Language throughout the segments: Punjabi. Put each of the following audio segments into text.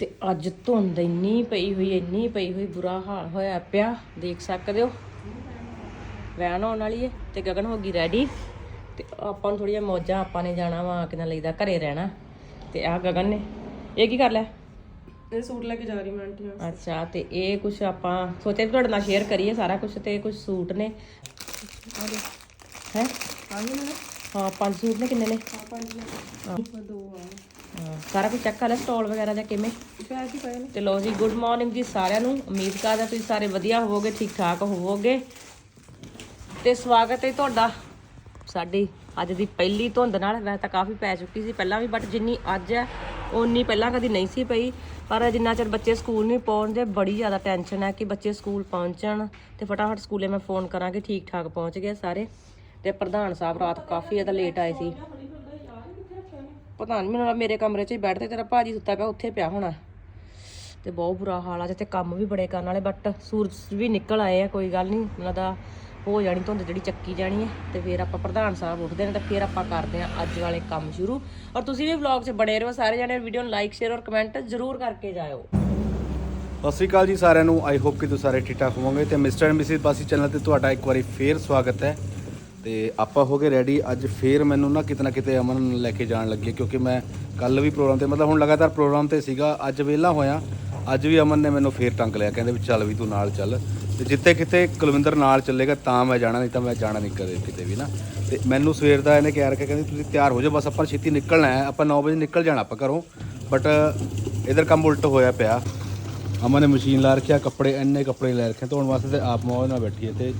ਤੇ ਅੱਜ ਧੁੰਦ ਇੰਨੀ ਪਈ ਹੋਈ ਇੰਨੀ ਪਈ ਹੋਈ ਬੁਰਾ ਹਾਲ ਹੋਇਆ ਪਿਆ। ਦੇਖ ਸਕਦੇ ਹੋ। ਵੈਨ ਆਉਣ ਵਾਲੀ ਹੈ ਤੇ ਗਗਨ ਹੋ ਗਈ ਰੈਡੀ ਤੇ ਆਪਾਂ ਨੂੰ ਥੋੜੀਆਂ ਮੌਜਾਂ ਆਪਾਂ ਨੇ ਜਾਣਾ ਵਾ ਕਿਨਾਂ ਲਈਦਾ ਘਰੇ ਰਹਿਣਾ। ਤੇ ਆ ਗਗਨ ਨੇ। ਇਹ ਕੀ ਕਰ ਲਿਆ? ਇਹ ਸੂਟ ਲੈ ਕੇ ਜਾ ਰਹੀ ਮੈਂ ਆਂਟੀ ਨਾਲ ਅੱਛਾ ਤੇ ਇਹ ਕੁਝ ਆਪਾਂ ਸੋਚਿਆ ਤੁਹਾਡੇ ਨਾਲ ਸ਼ੇਅਰ ਕਰੀਏ ਸਾਰਾ ਕੁਝ ਤੇ ਕੁਝ ਸੂਟ ਨੇ। ਹੈ? ਪੰਜ ਸੂਟ ਨੇ ਕਿੰਨੇ ਨੇ? ਪੰਜ ਨੇ ਦੋ ਆ। ਸਾਰਾ ਕੁਝ ਚੈੱਕ ਕਰ ਲਿਆ ਸਟਾਲ ਵਗੈਰਾ ਜਾਂ ਕਿਵੇਂ? ਪੈਰ ਹੀ ਪਏ ਨੇ ਤੇ ਲੋ ਜੀ ਗੁੱਡ ਮਾਰਨਿੰਗ ਜੀ ਸਾਰਿਆਂ ਨੂੰ। ਉਮੀਦ ਕਰਦਾ ਤੁਸੀਂ ਸਾਰੇ ਵਧੀਆ ਹੋਵੋਗੇ ਠੀਕ ਠਾਕ ਹੋਵੋਗੇ। ਤੇ ਸਵਾਗਤ ਹੈ ਤੁਹਾਡਾ ਸਾਡੀ ਅੱਜ ਦੀ ਪਹਿਲੀ ਧੁੰਦ ਨਾਲ। ਵੈਸੇ ਤਾਂ ਕਾਫੀ ਪੈ ਚੁੱਕੀ ਸੀ ਪਹਿਲਾਂ ਵੀ ਬਟ ਜਿੰਨੀ ਅੱਜ ਹੈ ਉਨੀ ਪਹਿਲਾਂ ਕਦੀ ਨਹੀਂ ਸੀ ਪਈ। ਪਰ ਜਿੰਨਾ ਚਿਰ ਬੱਚੇ ਸਕੂਲ ਨਹੀਂ ਪਹੁੰਚਦੇ, ਬੜੀ ਜ਼ਿਆਦਾ ਟੈਨਸ਼ਨ ਹੈ ਕਿ ਬੱਚੇ ਸਕੂਲ ਪਹੁੰਚਣ। ਤੇ ਫਟਾਫਟ ਸਕੂਲੇ ਮੈਂ ਫੋਨ ਕਰਾਂ ਕਿ ਠੀਕ ਠਾਕ ਪਹੁੰਚ ਗਏ ਸਾਰੇ। ਤੇ ਪ੍ਰਧਾਨ ਸਾਹਿਬ ਰਾਤ ਕਾਫੀ ਜ਼ਿਆਦਾ ਲੇਟ ਆਏ ਸੀ। ਪਤਾ ਨਹੀਂ ਮੈਨੂੰ ਮੇਰੇ ਕਮਰੇ 'ਚ ਹੀ ਬੈਠਦੇ ਤੇਰਾ ਭਾਜੀ ਸੁੱਤਾ ਪਿਆ, ਉੱਥੇ ਪਿਆ ਹੋਣਾ। ਤੇ ਬਹੁਤ ਬੁਰਾ ਹਾਲ ਆ, ਜਿੱਥੇ ਕੰਮ ਵੀ ਬੜੇ ਕਰਨ ਵਾਲੇ ਬਟ ਸੂਰਜ ਵੀ ਨਿਕਲ ਆਏ ਆ, ਕੋਈ ਗੱਲ ਨਹੀਂ ਉਹਨਾਂ ਦਾ ਹੋ ਜਾਣੀ ਧੁੰਦ ਜਿਹੜੀ ਚੱਕੀ ਜਾਣੀ ਹੈ ਤੇ ਫਿਰ ਆਪਾਂ ਪ੍ਰਧਾਨ ਸਾਹਿਬ ਉੱਠਦੇ ਨੇ, ਤਾਂ ਫਿਰ ਆਪਾਂ ਕਰਦੇ ਆ ਅੱਜ ਵਾਲੇ ਕੰਮ ਸ਼ੁਰੂ। ਔਰ ਤੁਸੀਂ ਵੀ ਵਲੌਗ 'ਚ ਬਣੇ ਰਹੋ, ਸਾਰੇ ਜਣੇ ਵੀਡੀਓ ਨੂੰ ਲਾਈਕ ਸ਼ੇਅਰ ਔਰ ਕਮੈਂਟ ਜ਼ਰੂਰ ਕਰਕੇ ਜਾਇਓ। ਸਤਿ ਸ਼੍ਰੀ ਅਕਾਲ ਜੀ ਸਾਰਿਆਂ ਨੂੰ ਆਈ ਹੋਪ ਕਿ ਤੁਸੀਂ ਸਾਰੇ ਠੀਕ ਠਾਕ ਹੋਵੋਗੇ, ਤੇ mister and missus Basi channel ਤੇ ਤੁਹਾਡਾ ਇੱਕ ਵਾਰੀ ਫੇਰ ਸਵਾਗਤ ਹੈ। ਤੇ ਆਪਾਂ ਹੋ ਗਏ ਰੈਡੀ ਅੱਜ ਫੇਰ ਮੈਨੂੰ ਨਾ ਕਿਤੇ ਨਾ ਕਿਤੇ ਅਮਨ ਲੈ ਕੇ ਜਾਣ ਲੱਗੀ ਕਿਉਂਕਿ ਮੈਂ ਕੱਲ ਵੀ ਪ੍ਰੋਗਰਾਮ ਤੇ, ਮਤਲਬ ਹੁਣ ਲਗਾਤਾਰ ਪ੍ਰੋਗਰਾਮ ਤੇ ਸੀਗਾ, ਅੱਜ ਵਿਹਲਾ ਹੋਇਆ। ਅੱਜ ਵੀ ਅਮਨ ਨੇ ਮੈਨੂੰ ਫੇਰ ਟੰਗ ਲਿਆ, ਕਹਿੰਦੇ ਵੀ ਚੱਲ ਵੀ ਤੂੰ ਨਾਲ ਚੱਲ। ਤੇ ਜਿੱਥੇ ਕਿਤੇ ਕੁਲਵਿੰਦਰ ਨਾਲ ਚੱਲੇਗਾ, ਤਾਂ ਮੈਂ ਜਾਣਾ, ਨਹੀਂ ਤਾਂ ਮੈਂ ਜਾਣਾ ਨਹੀਂ ਕਦੇ ਕਿਤੇ ਵੀ ਨਾ। ਤੇ ਮੈਨੂੰ ਸਵੇਰ ਦਾ ਇਹਨੇ ਕਹਿ ਰੱਖਿਆ, ਕਹਿੰਦੀ ਤੁਸੀਂ ਤਿਆਰ ਹੋ ਜਾਓ, ਬਸ ਆਪਾਂ ਛੇਤੀ ਨਿਕਲਣਾ ਹੈ, ਆਪਾਂ 9 ਵਜੇ ਨਿਕਲ ਜਾਣਾ ਆਪਾਂ ਘਰੋਂ। ਬਟ ਇਧਰ ਕੰਮ ਉਲਟ ਹੋਇਆ ਪਿਆ। ਅਮਨ ਨੇ ਮਸ਼ੀਨ ਲਾ ਰੱਖਿਆ, ਕੱਪੜੇ, ਇੰਨੇ ਕੱਪੜੇ ਲੈ ਰੱਖੇ, ਧੋਣ ਵਾਸਤੇ ਤੇ ਆਪ ਮੌਜ ਨਾਲ ਬੈਠੀ ਹੈ ਤੇ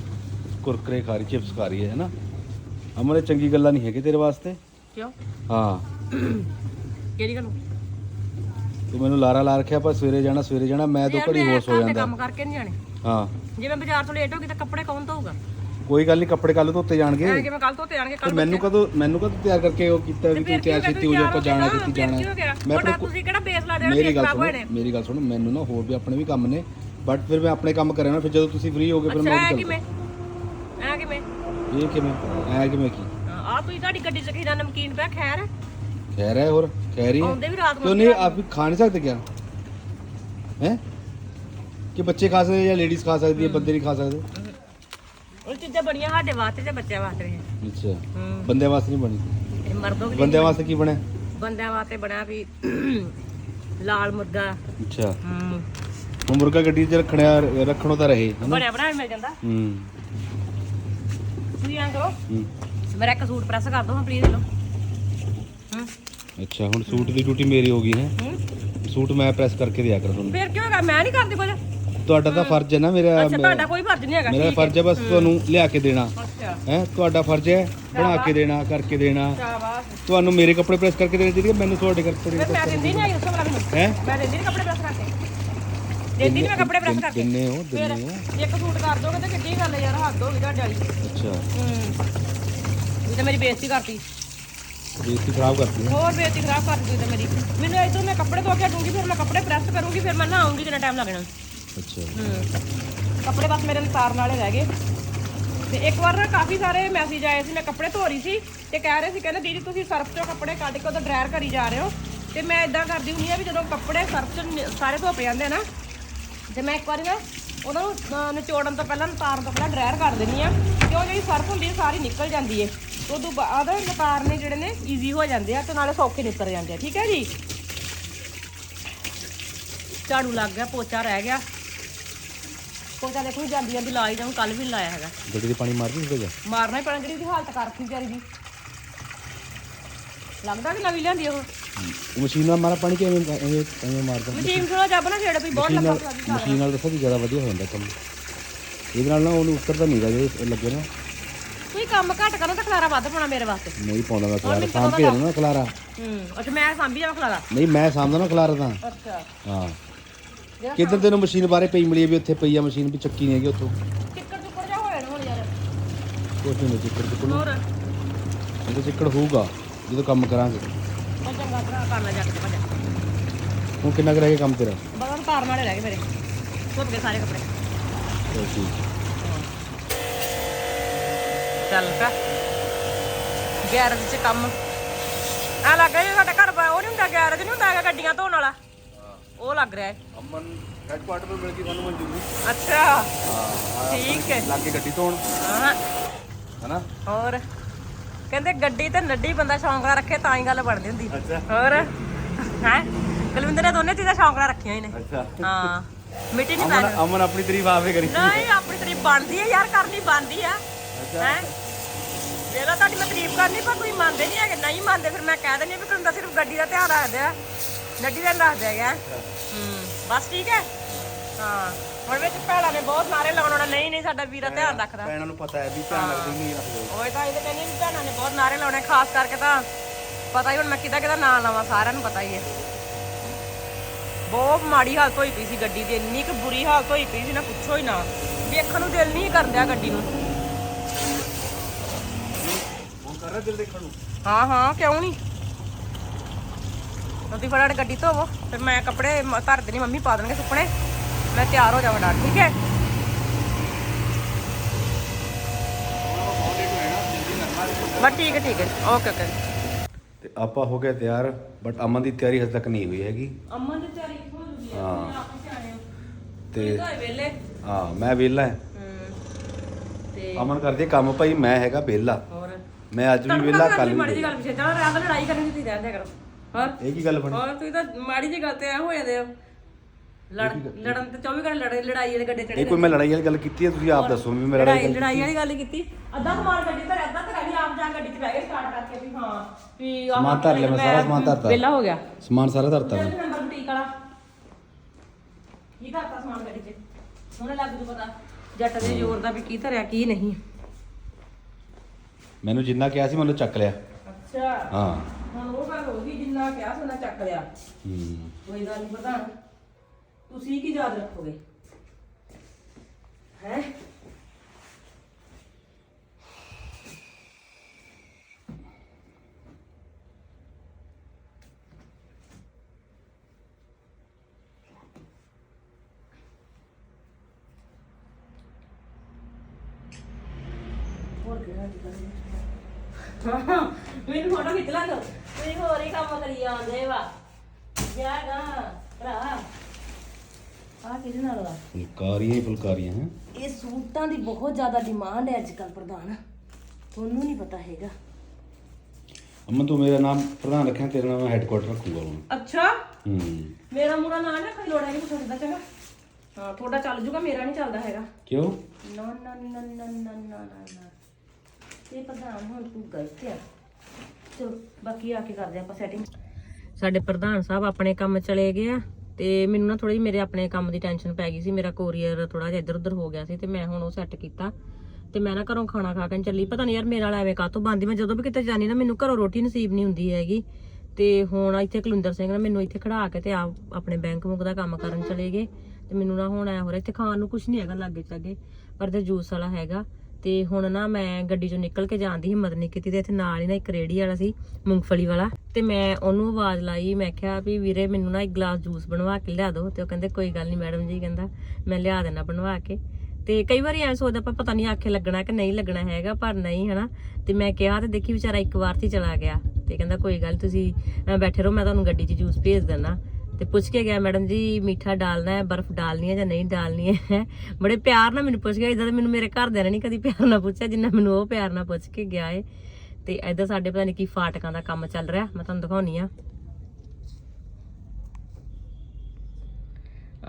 ਕੁਰਕਰੇ ਖਾ ਰਹੀ ਚਿਪਸ ਖਾ ਰਹੀ ਹੈ ਹੈਨਾ ਇਹ ਚੰਗੀ ਗੱਲਾਂ ਨਹੀਂ ਹੈਗੀ ਤੇਰੇ ਵਾਸਤੇ? ਕਿਉਂ? ਹਾਂ। ਕਿਹੜੀ ਗੱਲ? ਤੂੰ ਮੈਨੂੰ ਲਾਰਾ ਲਾ ਰੱਖਿਆ ਪਰ ਸਵੇਰੇ ਜਾਣਾ ਸਵੇਰੇ ਜਾਣਾ ਮੈਂ ਤਾਂ ਘੜੀ ਹੋਰ ਸੋ ਜਾਂਦਾ। ਕੰਮ ਕਰਕੇ ਨਹੀਂ ਜਾਣੇ। ਹਾਂ। ਜੇ ਮੈਂ ਬਾਜ਼ਾਰ ਤੋਂ ਲੇਟ ਹੋ ਗਈ ਤਾਂ ਕੱਪੜੇ ਕੌਣ ਧੋਊਗਾ? ਕੋਈ ਗੱਲ ਨਹੀਂ ਕੱਪੜੇ ਕੱਲ ਧੋਤੇ ਜਾਣਗੇ। ਕਿ ਮੈਂ ਕੱਲ ਜਾਣਗੇ ਤੇ ਕੱਲ ਮੈਨੂੰ ਕਦੋਂ ਮੈਨੂੰ ਕਦੋਂ ਤਿਆਰ ਕਰਕੇ ਉਹ ਕੀਤਾ ਵੀ ਤੂੰ ਤਿਆਰ ਛੇਤੀ ਹੋ ਜਾ ਆਪਾਂ ਜਾਣਾ ਛੇਤੀ ਜਾਣਾ? ਮੈਂ ਆਪਣੇ ਤੁਸੀਂ ਕਿਹੜਾ ਬੇਸ ਲਾ ਦੇਣਾ ਮੇਰੀ ਗੱਲ ਸੁਣੋ ਮੇਰੀ ਗੱਲ ਸੁਣੋ ਮੈਨੂੰ ਨਾ ਹੋਰ ਵੀ ਆਪਣੇ ਵੀ ਕੰਮ ਨੇ ਬਟ ਫਿਰ ਮੈਂ ਆਪਣੇ ਕੰਮ ਕਰਿਆ ਨਾ ਫਿਰ ਜਦੋਂ ਤੁਸੀਂ ਫ੍ਰੀ ਹੋਗੇ ਫਿਰ ਮੈਂ ਅੱਛਾ ਐ ਉਹ ਕਿਵੇਂ? ਐ ਕਿਵੇਂ? ਇਹ ਕਿਵੇਂ? ਐ ਕਿਵੇਂ ਕੀ? ਆ ਤੁਸੀਂ ਤੁਹਾਡੀ ਗੱਡੀ ਚ ਕਿਹਦਾ ਨਮਕੀਨ ਪਿਆ ਖੈਰ। ਖੈਰ ਹੈ ਹੋਰ? ਖੈਰ ਹੀ ਆਉਂਦੇ ਵੀ ਰਾਤ ਨੂੰ ਕਿਉਂ ਨਹੀਂ ਆਪ ਵੀ ਖਾ ਨਹੀਂ ਸਕਦੇ ਕਿਆ? ਹੈ? ਕਿ ਬੱਚੇ ਖਾ ਸਕਦੇ ਜਾਂ ਲੇਡੀਜ਼ ਖਾ ਸਕਦੀ ਹੈ ਬੰਦੇ ਨਹੀਂ ਖਾ ਸਕਦੇ? ਉਹ ਚੀਜ਼ਾਂ ਬਣੀਆਂ ਸਾਡੇ ਵਾਸਤੇ ਤੇ ਬੱਚਿਆਂ ਵਾਸਤੇ? ਨੇ ਅੱਛਾ। ਹੂੰ। ਬੰਦੇ ਵਾਸਤੇ ਨਹੀਂ ਬਣੀ। ਇਹ ਮਰਦੋਂ ਵੀ ਬੰਦਿਆਂ ਵਾਸਤੇ ਕੀ ਬਣਿਆ? ਬੰਦਿਆਂ ਵਾਸਤੇ ਬਣਿਆ ਵੀ ਲਾਲ ਮੁਰਗਾ। ਅੱਛਾ। ਹੂੰ। ਮੁਰਗਾ ਗੱਡੀ 'ਚ ਰੱਖਣਿਆ ਰੱਖਣੋਂ ਤਾਂ ਰਹੇ ਹਨਾ ਬਣਿਆ ਬਣਾਇਆ ਮਿਲ ਜਾਂਦਾ? ਹੂੰ। ਤੁਸੀਂ ਐਂ ਕਰੋ। ਹੂੰ। ਮੇਰਾ ਇੱਕ ਸੂਟ ਪ੍ਰੈਸ ਕਰ ਦਿਓ ਹਾਂ ਪਲੀਜ਼ ਲਓ ਹੂੰ। ਅੱਛਾ ਹੁਣ ਸੂਟ ਦੀ ਡਿਊਟੀ ਮੇਰੀ ਹੋ ਗਈ ਹੈ। ਹੂੰ। ਸੂਟ ਮੈਂ ਪ੍ਰੈਸ ਕਰਕੇ ਦਿਆ ਕਰ ਤੁਹਾਨੂੰ। ਫਿਰ ਕਿਉਂ ਹੈਗਾ? ਮੈਂ ਨਹੀਂ ਕਰਦੀ ਕੁਝ। ਤੁਹਾਡਾ ਤਾਂ ਫਰਜ਼ ਹੈ ਨਾ ਮੇਰਾ ਅੱਛਾ ਤੁਹਾਡਾ ਕੋਈ ਫਰਜ਼ ਨਹੀਂ ਹੈਗਾ। ਮੇਰਾ ਠੀਕ ਫਰਜ਼ ਹੈ ਬਸ ਤੁਹਾਨੂੰ ਲਿਆ ਕੇ ਦੇਣਾ। ਅੱਛਾ। ਹੈ? ਤੁਹਾਡਾ ਫਰਜ਼ ਹੈ ਬਣਾ ਕੇ ਦੇਣਾ ਕਰਕੇ ਦੇਣਾ। ਸ਼ਾਬਾਸ਼। ਤੁਹਾਨੂੰ ਮੇਰੇ ਕੱਪੜੇ ਪ੍ਰੈਸ ਕਰਕੇ ਦੇਣੇ ਚਾਹੀਦੇ ਮੈਨੂੰ ਤੁਹਾਡੇ ਕੱਪੜੇ ਫਿਰ ਮੈਂ ਦਿੰਦੀ ਨਹੀਂ ਹੈਗੀ ਦੱਸੋ ਭਲਾ ਮੈਨੂੰ। ਹੈ? ਮੈਂ ਦਿੰਦੀ ਨਹੀਂ ਕੱਪੜੇ ਪ੍ਰੈਸ ਕਰਕੇ। ਦਿੰਦੀ ਨਹੀਂ ਮੈਂ ਕੱਪੜੇ ਪ੍ਰੈਸ ਕਰਕੇ। ਦਿੰਨੇ ਹੋ ਫਿਰ ਦਿੰਨੇ ਹੋ। ਇੱਕ ਸੂਟ ਕਰ ਦੋਗੇ ਤੇ ਕਿੱਡੀ ਗੱਲ ਯਾਰ ਹੱਦ ਹੋ ਗਈ ਤੁਹਾਡੇ ਵਾਲੀ। ਅੱਛਾ। ਹੂੰ। ਇਹ ਤਾਂ ਮੇਰੀ ਬੇਇੱਜ਼ਤੀ ਕਰਤੀ। ਬੇਇੱਜ਼ਤੀ ਖਰਾਬ ਕਰਤੀ ਹੈ ਹੋਰ ਬੇਇੱਜ਼ਤੀ ਖਰਾਬ ਕਰਤੀ ਤਾਂ ਮੇਰੀ। ਮੈਨੂੰ ਇਦੋਂ ਮੈਂ ਕੱਪੜੇ ਧੋ ਕੇ ਹਟੂੰਗੀ ਫਿਰ ਮੈਂ ਕੱਪੜੇ ਪ੍ਰੈਸ ਕਰੂੰਗੀ ਫਿਰ ਮੈਂ ਨਹਾਉਂਗੀ ਕਿੰਨਾ ਟਾਈਮ ਲੱਗਣਾ। ਅੱਛਾ। ਹੂੰ। ਕੱਪੜੇ ਬਸ ਮੇਰੇ ਨਿਤਾਰਨ ਵਾਲੇ ਰਹਿ ਗਏ। ਤੇ ਇੱਕ ਵਾਰ ਨਾ ਕਾਫੀ ਸਾਰੇ ਮੈਸੇਜ ਆਏ ਸੀ ਮੈਂ ਕੱਪੜੇ ਧੋ ਰਹੀ ਸੀ ਤੇ ਕਹਿ ਰਹੇ ਸੀ ਕਹਿੰਦੇ ਦੀਦੀ ਤੁਸੀਂ ਸਰਫ ਚੋਂ ਕੱਪੜੇ ਕੱਢ ਕੇ ਉਹਦਾ ਡਰਾਇਰ ਕਰੀ ਜਾ ਰਹੇ ਹੋ। ਤੇ ਮੈਂ ਇਦਾਂ ਕਰਦੀ ਹੁੰਦੀ ਆ ਵੀ ਜਦੋਂ ਕੱਪੜੇ ਸਰਫ ਚ ਨ- ਸਾਰੇ ਧੋਪ ਜਾਂਦੇ ਆ ਨਾ ਤੇ ਮੈਂ ਇੱਕ ਵਾਰੀ ਨਾ ਉਹਨਾਂ ਨੂੰ ਨਿਚੋੜਨ ਤੋਂ ਪਹਿਲਾਂ ਨਤਾਰਨ ਤੋਂ ਪਹਿਲਾਂ ਡਰਾਇਰ ਕਰ ਦਿੰਦੀ ਆ ਉਹ ਜਿਹੜੀ ਸਰਫ ਹੁੰਦੀ ਹੈ ਸਾਰੀ ਨਿਕਲ ਜਾਂਦੀ ਹੈ। ਤੇ ਉਦੋਂ ਬਾਅਦ ਨਤਾਰਨੇ ਜਿਹੜੇ ਨੇ ਈਜ਼ੀ ਹੋ ਜਾਂਦੇ ਆ ਤੇ ਨਾਲੇ ਸੌਖੇ ਨਿਕਲ ਜਾਂਦੇ ਆ ਠੀਕ ਹੈ ਜੀ? ਝਾੜੂ ਲੱਗ ਗਿਆ ਪੋਚਾ ਰਹਿ ਗਿਆ। ਪੋਚਾ ਦੇਖੋ ਜੀ ਜਾਂਦੀ ਜਾਂਦੀ ਲਾ ਹੀ ਜਾਊਂ ਕੱਲ ਵੀ ਲਾਇਆ ਹੈਗਾ। ਗੱਡੀ ਦੀ ਪਾਣੀ ਮਾਰਦੀ ਸੀ ਭੇਜਾ ਮਾਰਨਾ ਹੀ ਪੈਣਾ ਜਿਹੜੀ ਉਹਦੀ ਹਾਲਤ ਕਰਤੀ ਵਿਚਾਰੀ ਦੀ। ਲੱਗਦਾ ਕਿ ਨਵੀਂ ਲਿਆਂਦੀ ਉਹ। ਉਹ ਮਸ਼ੀਨ ਨਾਲ ਮਾਰਾ ਪਾਣੀ ਕਿਵੇਂ ਐਵੇਂ ਐਵੇਂ ਮਾਰਦਾ? ਮਸ਼ੀਨ ਥੋੜਾ ਜੱਬ ਨਾ ਛੇੜ ਵੀ ਬਹੁਤ ਮਸ਼ੀਨ ਲੰਬਾ ਨਾਲ ਪਿਆ ਮਸ਼ੀਨ ਨਾਲ ਦੱਸੋ ਕਿ ਜ਼ਿਆਦਾ ਵਧੀਆ ਹੋ ਜਾਂਦਾ ਕੰਮ। ਇਹਦੇ ਨਾਲ ਨਾ ਉਹਨੂੰ ਉੱਤਰਦਾ ਨਹੀਂ ਗਾ ਜੇ ਇਹ ਲੱਗੇ ਨਾ। ਤੁਸੀਂ ਕੰਮ ਘੱਟ ਕਰੋ ਤਾਂ ਖਲਾਰਾ ਵੱਧ ਪਾਉਣਾ ਮੇਰੇ ਵਾਸਤੇ। ਨਹੀਂ ਪਾਉਂਦਾ ਮੈਂ ਖਲਾਰਾ ਸਾਂਭ ਕੇ ਨਾ ਖਲਾਰਾ। ਹੂੰ ਅੱਛਾ ਮੈਂ ਸਾਂਭੀ ਜਾਵਾਂ ਖਲਾਰਾ? ਨਹੀਂ ਮੈਂ ਸਾਂਭਦਾ ਨਾ ਖਲਾਰਾ ਤਾਂ। ਅੱਛਾ। ਹਾਂ। ਕਿੱਧਰ ਤੈਨੂੰ ਮਸ਼ੀਨ ਬਾਰੇ ਪਈ ਮਿਲੀ ਹੈ ਵੀ ਉੱਥੇ ਪਈ ਆ ਮਸ਼ੀਨ ਵੀ ਚੱਕੀ ਨਹੀਂ ਹੈਗੀ ਉੱਥੋਂ? ਟਿੱਕਰ ਟੁੱਕਰ ਜਾ ਹੋਇਆ ਹੁਣ ਯਾਰ ਕੁਛ ਨਹੀਂ ਚਿੱਕੜ ਚਿੱਕੜ। ਹੋਰ? ਇਹਦੇ ਚਿੱਕੜ ਹੋਊਗਾ। ਜਦੋਂ ਕੰਮ ਕਰਾਂਗੇ। ਉਹ ਚੰਗਾ ਭਰਾ ਕਰ ਲੈ ਜਾ ਕੇ ਭਜਾ। ਹੁਣ ਕਿੰਨਾ ਕੁ ਰਹਿ ਗਿਆ ਕੰਮ ਤੇਰਾ? ਬਗਨ ਤਾਰਨ ਵਾਲੇ ਰਹਿ ਗਏ ਮੇਰੇ। ਧੁੱਪ ਗਏ ਸਾਰੇ ਕੱਪੜੇ। ਚਲੋ ਠੀਕ। ਚੱਲ ਪਾ। ਗੈਰੇਜ 'ਚ ਕੰਮ। ਆ ਲੱਗਾ ਜੀ ਸਾਡਾ ਘਰ ਵਾ- ਉਹ ਨਹੀਂ ਹੁੰਦਾ ਗੈਰੇਜ ਨਹੀਂ ਹੁੰਦਾ ਹੈਗਾ ਗੱਡੀਆਂ ਧੋਣ ਵਾਲਾ। ਉਹ ਲੱਗ ਰਿਹਾ ਹੈ। ਅਮਨ ਹੈਡਕੁਆਟਰ ਤੋਂ ਮਿਲ ਗਈ ਸਾਨੂੰ ਮਨਜ਼ੂਰੀ ਅੱਛਾ। ਹਾਂ ਠੀਕ ਹੈ। ਲੱਗੇ ਗੱਡੀ ਧੋਣ। ਹਾਂ। ਹਨਾ? ਹੋਰ? ਕਹਿੰਦੇ ਗੱਡੀ ਤੇ ਨੱਡੀ ਬੰਦਾ ਸ਼ੌਂਕ ਨਾਲ ਰੱਖੇ ਤਾਂ ਹੀ ਗੱਲ ਬਣਦੀ ਹੁੰਦੀ। ਹੋਰ? ਹੈ? ਕੁਲਵਿੰਦਰ ਨੇ ਦੋਨੇ ਚੀਜ਼ਾਂ ਸ਼ੌਂਕ ਨਾਲ ਰੱਖੀਆਂ ਹੀ ਨੇ। ਅੱਛਾ। ਹਾਂ। ਮਿੱਟੀ ਨਹੀਂ ਪੈਣੀ ਅਮਨ ਆਪਣੀ ਤਾਰੀਫ ਆਪੇ ਕਰੀ। ਨਹੀਂ ਆਪਣੀ ਤਾਰੀਫ ਬਣਦੀ ਹੈ ਯਾਰ ਕਰਨੀ ਬਣਦੀ ਆ ਹੈ? ਮੇਰਾ ਤੁਹਾਡੀ ਮੈਂ ਤਾਰੀਫ ਕਰਨੀ ਪਰ ਕੋਈ ਮੰਨਦੇ ਨਹੀਂ ਹੈਗੇ। ਨਹੀਂ ਮੰਨਦੇ ਫਿਰ ਮੈਂ ਕਹਿ ਦਿੰਦੀ ਵੀ ਕੁਲਵਿੰਦਰ ਸਿਰਫ ਗੱਡੀ ਦਾ ਧਿਆਨ ਰੱਖਦੇ ਆ ਗੱਡੀ ਦਾ ਰੱਖਦੇ ਹੈਗਾ। ਹੂੰ। ਬਸ ਠੀਕ ਹੈ? ਹਾਂ। ਹੁਣ ਵਿੱਚ ਭੈਣਾਂ ਨੇ ਬਹੁਤ ਨਾਰੇ ਲਾਉਣਾ ਨਹੀਂ ਨਹੀਂ ਸਾਡਾ ਵੀਰਾ ਧਿਆਨ ਰੱਖਦਾ। ਭੈਣਾਂ ਨੂੰ ਪਤਾ ਹੈ ਵੀ ਧਿਆਨ ਰੱਖਦੇ ਨਹੀਂ ਰੱਖਦੇ ਉਹ ਤਾਂ ਇਹਦੇ ਕਹਿੰਦੇ ਵੀ ਭੈਣਾਂ ਨੇ ਬਹੁਤ ਨਾਰੇ ਲਾਉਣੇ ਖਾਸ ਕਰਕੇ ਤਾਂ ਪਤਾ ਹੀ ਹੁਣ ਮੈਂ ਕਿਹਦਾ ਕਿਹਦਾ ਨਾਂ ਲਾਵਾਂ ਸਾਰਿਆਂ ਨੂੰ ਪਤਾ ਹੀ ਹੈ। ਬਹੁਤ ਮਾੜੀ ਹਾਲਤ ਹੋਈ ਪਈ ਸੀ ਗੱਡੀ ਦੀ ਇੰਨੀ ਕੁ ਬੁਰੀ ਹਾਲਤ ਹੋਈ ਪਈ ਸੀ ਨਾ ਪੁੱਛੋ ਹੀ ਨਾ। ਵੇਖਣ ਨੂੰ ਦਿਲ ਨਹੀਂ ਕਰਦਿਆ ਗੱਡੀ ਨੂੰ। ਹੁਣ ਕਰ ਰਿਹਾ ਦਿਲ ਦੇਖਣ ਨੂੰ? ਹਾਂ ਹਾਂ ਕਿਉਂ ਨਹੀਂ? ਤੁਸੀਂ ਫਟਾਫਟ ਗੱਡੀ ਧੋਵੋ ਫਿਰ ਮੈਂ ਕੱਪੜੇ ਧਰ ਦੇਣੀ ਮੰਮੀ ਪਾ ਦੇਣਗੇ ਸੁੱਕਣੇ। ਮੈਂ ਤਿਆਰ ਹੋ ਜਾਵਾਂ ਡਾਟ ਠੀਕ ਹੈ? ਬਸ ਠੀਕ ਹੈ ਠੀਕ ਹੈ। ਓਕੇ ਓਕੇ ਤੇ ਆਪਾਂ ਹੋ ਗਏ ਤਿਆਰ ਬਟ ਅਮਨ ਦੀ ਤਿਆਰੀ ਹਜੇ ਤੱਕ ਨਹੀਂ ਹੋਈ ਹੈਗੀ। ਅੰਮਾ ਦੀ ਤਿਆਰੀ ਹੋ ਜੂਗੀ ਹਾਂ। ਆਪ ਹੀ ਸਿਆਣੇ ਹੋ। ਤੇ ਤਾਂ ਵੇਲੇ ਹਾਂ ਮੈਂ ਵਿਹਲਾ ਹਾਂ। ਤੇ ਅਮਨ ਕਰਦੀ ਕੰਮ ਭਾਈ ਮੈਂ ਹੈਗਾ ਵਿਹਲਾ। ਹੋਰ? ਮੈਂ ਅੱਜ ਵੀ ਵਿਹਲਾ ਕੱਲ ਵੀ ਮਾੜੀ ਜੀ ਵਿਹਲਾ। ਗੱਲ ਪਿੱਛੇ। ਚਲੋ ਰਹਿ ਲੜਾਈ ਕਰਨੀ ਤੁਸੀਂ ਰਹਿੰਦੇ ਕਰੋ। ਹੋਰ? ਇਹ ਕੀ ਗੱਲ ਬਣੀ? ਹੋਰ ਤੁਸੀਂ ਤਾਂ ਮਾੜੀ ਜੀ ਗੱਲ ਤੇ ਐ ਹੋ ਜਾਂਦੇ ਹੋ। ਲੜ ਲੜਨ ਤੇ 24 ਘੰਟੇ ਲੜੇ ਲੜਾਈ ਵਾਲੇ ਗੱਡੇ ਚੜੇ ਇਹ ਕੋਈ ਮੈਂ ਲੜਾਈ ਵਾਲੀ ਗੱਲ ਕੀਤੀ ਹੈ? ਤੁਸੀਂ ਆਪ ਦੱਸੋ ਵੀ ਮੈਂ ਲੜਾਈ ਲੜਾਈ ਲੜਾਈ ਵਾਲੀ ਗੱਲ ਕੀਤੀ। ਅੱਧਾ ਸਮਾਨ ਗੱਡੀ ਤੇ ਅੱਧਾ ਤੇ ਨਹੀਂ ਆਪ ਜਾ ਗੱਡੀ ਚ ਬਹਿ ਕੇ ਸਟਾਰਟ ਕਰਕੇ ਵੀ ਹਾਂ ਵੀ ਆਹ ਸਮਾਨ ਧਰ ਲਿਆ ਮੈਂ, ਸਾਰਾ ਸਮਾਨ ਧਰਤਾ। ਵਿਹਲਾ ਹੋ ਗਿਆ। ਸਮਾਨ ਸਾਰਾ ਧਰਤਾ ਮੈਂ। ਨੰਬਰ ਬੁਟੀਕ ਵਾਲਾ ਕੀ ਧਰਤਾ ਸਮਾਨ ਗੱਡੀ ਚ? ਹੁਣ ਲੱਗ ਜੂ ਪਤਾ। ਜੱਟ ਦੇ ਜ਼ੋਰ ਦਾ ਵੀ ਕੀ ਧਰਿਆ ਕੀ ਨਹੀਂ। ਮੈਨੂੰ ਜਿੰਨਾ ਕਿਹਾ ਸੀ ਮੈਨੂੰ ਚੱਕ ਲਿਆ। ਅੱਛਾ। ਹਾਂ। ਹੁਣ ਉਹ ਗੱਲ ਹੋ ਗਈ ਜਿੰਨਾ ਕਿਹਾ ਸੀ ਉਹਨਾਂ ਚੱਕ ਲਿਆ। ਹੂੰ। ਕੋਈ ਗੱਲ ਨਹੀਂ ਪ੍ਰਧਾਨ। ਤੁਸੀਂ ਕੀ ਯਾਦ ਰੱਖੋਗੇ? ਹੈ? ਹੋਰ ਕਿਹੜਾ ਮੈਨੂੰ ਫੋਟੋ ਖਿੱਚ ਲਾ ਦੋ ਤੁਸੀਂ ਹੋਰ ਹੀ ਕੰਮ ਕਰੀ ਜਾਂਦੇ ਵਾ ਜਾਗਾ ਭਰਾ ਆ ਕਿਹਦੇ ਨਾਲ ਵਾ ਫੁਲਕਾਰੀਆਂ ਹੀ ਫੁਲਕਾਰੀਆਂ ਹੈ। ਇਹ ਸੂਟਾਂ ਦੀ ਬਹੁਤ ਜ਼ਿਆਦਾ ਡਿਮਾਂਡ ਹੈ ਅੱਜ ਕੱਲ ਪ੍ਰਧਾਨ। ਤੁਹਾਨੂੰ ਨਹੀਂ ਪਤਾ ਹੈਗਾ। ਅਮਨ ਤੂੰ ਮੇਰਾ ਨਾਮ ਪ੍ਰਧਾਨ ਰੱਖਿਆ ਤੇਰਾ ਨਾਮ ਹੈਡਕੁਆਟਰ ਰੱਖੂਗਾ ਹੁਣ। ਅੱਛਾ। ਹੂੰ। ਮੇਰਾ ਮੂਰਾ ਨਾਂ ਨਾ ਕੋਈ ਲੋੜ ਹੈ ਨਹੀਂ ਪੁੱਛਣ ਦਾ ਚੰਗਾ। ਹਾਂ ਤੁਹਾਡਾ ਚੱਲ ਜੂਗਾ ਮੇਰਾ ਨਹੀਂ ਚੱਲਦਾ ਹੈਗਾ। ਕਿਉਂ? ਨਾ ਨਾ ਨਾ ਨਾ ਨਾ ਨਾ ਨਾ ਨਾ। ਇਹ ਪ੍ਰਧਾਨ ਹੁਣ ਤੂੰ ਗਲਤ ਆ। ਚਲੋ ਬਾਕੀ ਆ ਕੇ ਕਰਦੇ ਆਪਾਂ ਸੈਟਿੰਗ ਸਾਡੇ ਪ੍ਰਧਾਨ ਸਾਹਿਬ ਆਪਣੇ ਕੰਮ ਚਲੇ ਗਏ ਆ। ਤੇ ਮੈਨੂੰ ਨਾ ਥੋੜੀ ਮੇਰੇ ਆਪਣੇ ਕੰਮ ਦੀ ਟੈਨਸ਼ਨ ਪੈ ਗਈ ਸੀ, ਮੇਰਾ ਕੋਰੀਅਰ ਥੋੜਾ ਜਿਹਾ ਇੱਧਰ ਉੱਧਰ ਹੋ ਗਿਆ ਸੀ ਤੇ ਮੈਂ ਹੁਣ ਉਹ ਸੈੱਟ ਕੀਤਾ ਤੇ ਮੈਂ ਨਾ ਘਰੋਂ ਖਾਣਾ ਖਾ ਕੇ ਚੱਲੀ। ਪਤਾ ਨਹੀਂ ਯਾਰ ਮੇਰਾ ਵਾਲਾ ਐਵੇਂ ਕਾਤੋਂ ਬੰਦੀ ਮੈਂ ਜਦੋਂ ਵੀ ਕਿਤੇ ਜਾਣੀ ਨਾ ਮੈਨੂੰ ਘਰੋਂ ਰੋਟੀ ਨਸੀਬ ਨਹੀਂ ਹੁੰਦੀ ਹੈਗੀ। ਤੇ ਹੁਣ ਇੱਥੇ ਕੁਲਿੰਦਰ ਸਿੰਘ ਨੇ ਮੈਨੂੰ ਇੱਥੇ ਖੜਾ ਕੇ ਤੇ ਆ ਆਪਣੇ ਬੈਂਕ ਮੁਕ ਦਾ ਕੰਮ ਕਰਨ ਚਲੇ ਗਏ। ਤੇ ਮੈਨੂੰ ਨਾ ਹੁਣ ਐ ਹੋ ਰਿਹਾ, ਇੱਥੇ ਖਾਣ ਨੂੰ ਕੁਝ ਨਹੀਂ ਹੈਗਾ ਲਾਗੇ ਚਾਗੇ, ਪਰ ਤੇ ਜੂਸ ਵਾਲਾ ਹੈਗਾ। ਤੇ ਹੁਣ ਨਾ ਮੈਂ ਗੱਡੀ ਚੋਂ ਨਿਕਲ ਕੇ ਜਾਣ ਦੀ ਹਿੰਮਤ ਨਹੀਂ ਕੀਤੀ ਤੇ ਇੱਥੇ ਨਾਲ ਹੀ ਨਾ ਇੱਕ ਰੇੜੀ ਵਾਲਾ ਸੀ, ਮੂੰਗਫਲੀ ਵਾਲਾ। ਤੇ ਮੈਂ ਉਹਨੂੰ ਆਵਾਜ਼ ਲਾਈ ਮੈਂ ਕਿਹਾ ਵੀ ਵੀਰੇ ਮੈਨੂੰ ਨਾ ਇੱਕ ਗਲਾਸ ਜੂਸ ਬਣਵਾ ਕੇ ਲਿਆ ਦਿਓ। ਤੇ ਉਹ ਕਹਿੰਦੇ ਕੋਈ ਗੱਲ ਨਹੀਂ ਮੈਡਮ ਜੀ ਕਹਿੰਦਾ। ਮੈਂ ਲਿਆ ਦੇਣਾ ਬਣਵਾ ਕੇ। ਤੇ ਕਈ ਵਾਰੀ ਐਂ ਸੋਚਦਾ ਆਪਾਂ ਪਤਾ ਨਹੀਂ ਆਖੇ ਲੱਗਣਾ ਕਿ ਨਹੀਂ ਲੱਗਣਾ ਹੈਗਾ ਪਰ ਨਹੀਂ ਹਨਾ। ਤੇ ਮੈਂ ਕਿਹਾ ਤੇ ਦੇਖੀ ਵਿਚਾਰਾ ਇੱਕ ਵਾਰ 'ਚ ਹੀ ਚਲਾ ਗਿਆ। ਤੇ ਕਹਿੰਦਾ ਕੋਈ ਗੱਲ ਨੀ, ਤੁਸੀਂ ਬੈਠੇ ਰਹੋ ਮੈਂ ਤੁਹਾਨੂੰ ਗੱਡੀ 'ਚ ਜੂਸ ਭੇਜ ਦਿੰਦਾ। ਤੇ ਪੁੱਛ ਕੇ ਗਿਆ ਮੈਡਮ ਜੀ ਮਿੱਠਾ ਡਾਲਣਾ ਹੈ ਬਰਫ਼ ਡਾਲਣੀ ਹੈ ਜਾਂ ਨਹੀਂ ਡਾਲਣੀ ਹੈ? ਬੜੇ ਪਿਆਰ ਨਾਲ ਮੈਨੂੰ ਪੁੱਛ ਗਿਆ। ਇਦਾਂ ਤਾਂ ਮੈਨੂੰ ਮੇਰੇ ਘਰਦਿਆਂ ਨੇ ਨਹੀਂ ਕਦੀ ਪਿਆਰ ਨਾਲ ਪੁੱਛਿਆ ਜਿੰਨਾ ਮੈਨੂੰ ਉਹ ਪਿਆਰ ਨਾਲ ਪੁੱਛ ਕੇ ਗਿਆ ਏ। ਤੇ ਇਧਰ ਸਾਡੇ ਪਤਾ ਨਹੀਂ ਕੀ ਫਾਟਕਾਂ ਦਾ ਕੰਮ ਚੱਲ ਰਿਹਾ, ਮੈਂ ਤੁਹਾਨੂੰ ਦਿਖਾਉਣੀ ਆ।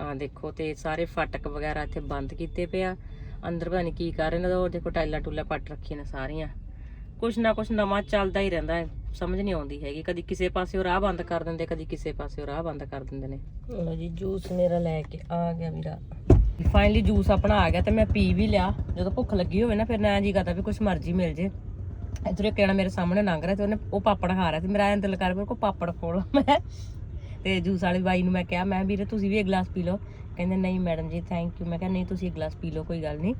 ਆ ਦੇਖੋ ਤੇ ਸਾਰੇ ਫਾਟਕ ਵਗੈਰਾ ਇੱਥੇ ਬੰਦ ਕੀਤੇ ਪਏ ਅੰਦਰ ਪਤਾ ਨਹੀਂ ਕੀ ਕਰ ਰਹੇ ਨੇ, ਉਹ ਦੇਖੋ ਟਾਈਲਾਂ ਟੂਲਾ ਪੱਟ ਰੱਖੀਆਂ ਨੇ ਸਾਰੀਆਂ। ਕੁਛ ਨਾ ਕੁਛ ਨਵਾਂ ਚੱਲਦਾ ਹੀ ਰਹਿੰਦਾ ਹੈ, ਸਮਝ ਨਹੀਂ ਆਉਂਦੀ ਹੈਗੀ। ਕਦੀ ਕਿਸੇ ਪਾਸੇ ਰਾਹ ਬੰਦ ਕਰ ਦਿੰਦੇ, ਕਦੀ ਕਿਸੇ ਪਾਸੇ ਰਾਹ ਬੰਦ ਕਰ ਦਿੰਦੇ ਨੇ। ਲੋ ਜੀ, ਜੂਸ ਮੇਰਾ ਲੈ ਕੇ ਆ ਗਿਆ ਵੀਰਾ। ਫਾਈਨਲੀ ਜੂਸ ਆਪਣਾ ਆ ਗਿਆ ਤੇ ਮੈਂ ਪੀ ਵੀ ਲਿਆ। ਜਦੋਂ ਭੁੱਖ ਲੱਗੀ ਹੋਵੇ ਨਾ, ਫਿਰ ਨਾ ਜੀ ਕਰਦਾ ਵੀ ਕੁਛ ਮਰਜ਼ੀ ਮਿਲ ਜੇ। ਇਧਰ ਇੱਕ ਜਣਾ ਮੇਰੇ ਸਾਹਮਣੇ ਲੰਘ ਰਿਹਾ ਤੇ ਉਹਨੇ ਉਹ ਪਾਪੜ ਖਾ ਰਿਹਾ ਤੇ ਮੇਰਾ ਐਂ ਦਿਲ ਕਰ ਪਿਆ ਕੋ ਪਾਪੜ ਖੋਲ ਮੈਂ। ਤੇ ਜੂਸ ਵਾਲੇ ਬਾਈ ਨੂੰ ਮੈਂ ਕਿਹਾ ਮੈਂ ਵੀਰੇ ਤੁਸੀਂ ਵੀ ਇੱਕ ਗਲਾਸ ਪੀ ਲਓ। ਕਹਿੰਦੇ ਨਹੀਂ ਮੈਡਮ ਜੀ ਥੈਂਕ ਯੂ ਮੈਂ ਕਿਹਾ ਨਹੀਂ ਤੁਸੀਂ ਇੱਕ ਗਲਾਸ ਪੀ ਲਓ ਕੋਈ ਗੱਲ ਨਹੀਂ।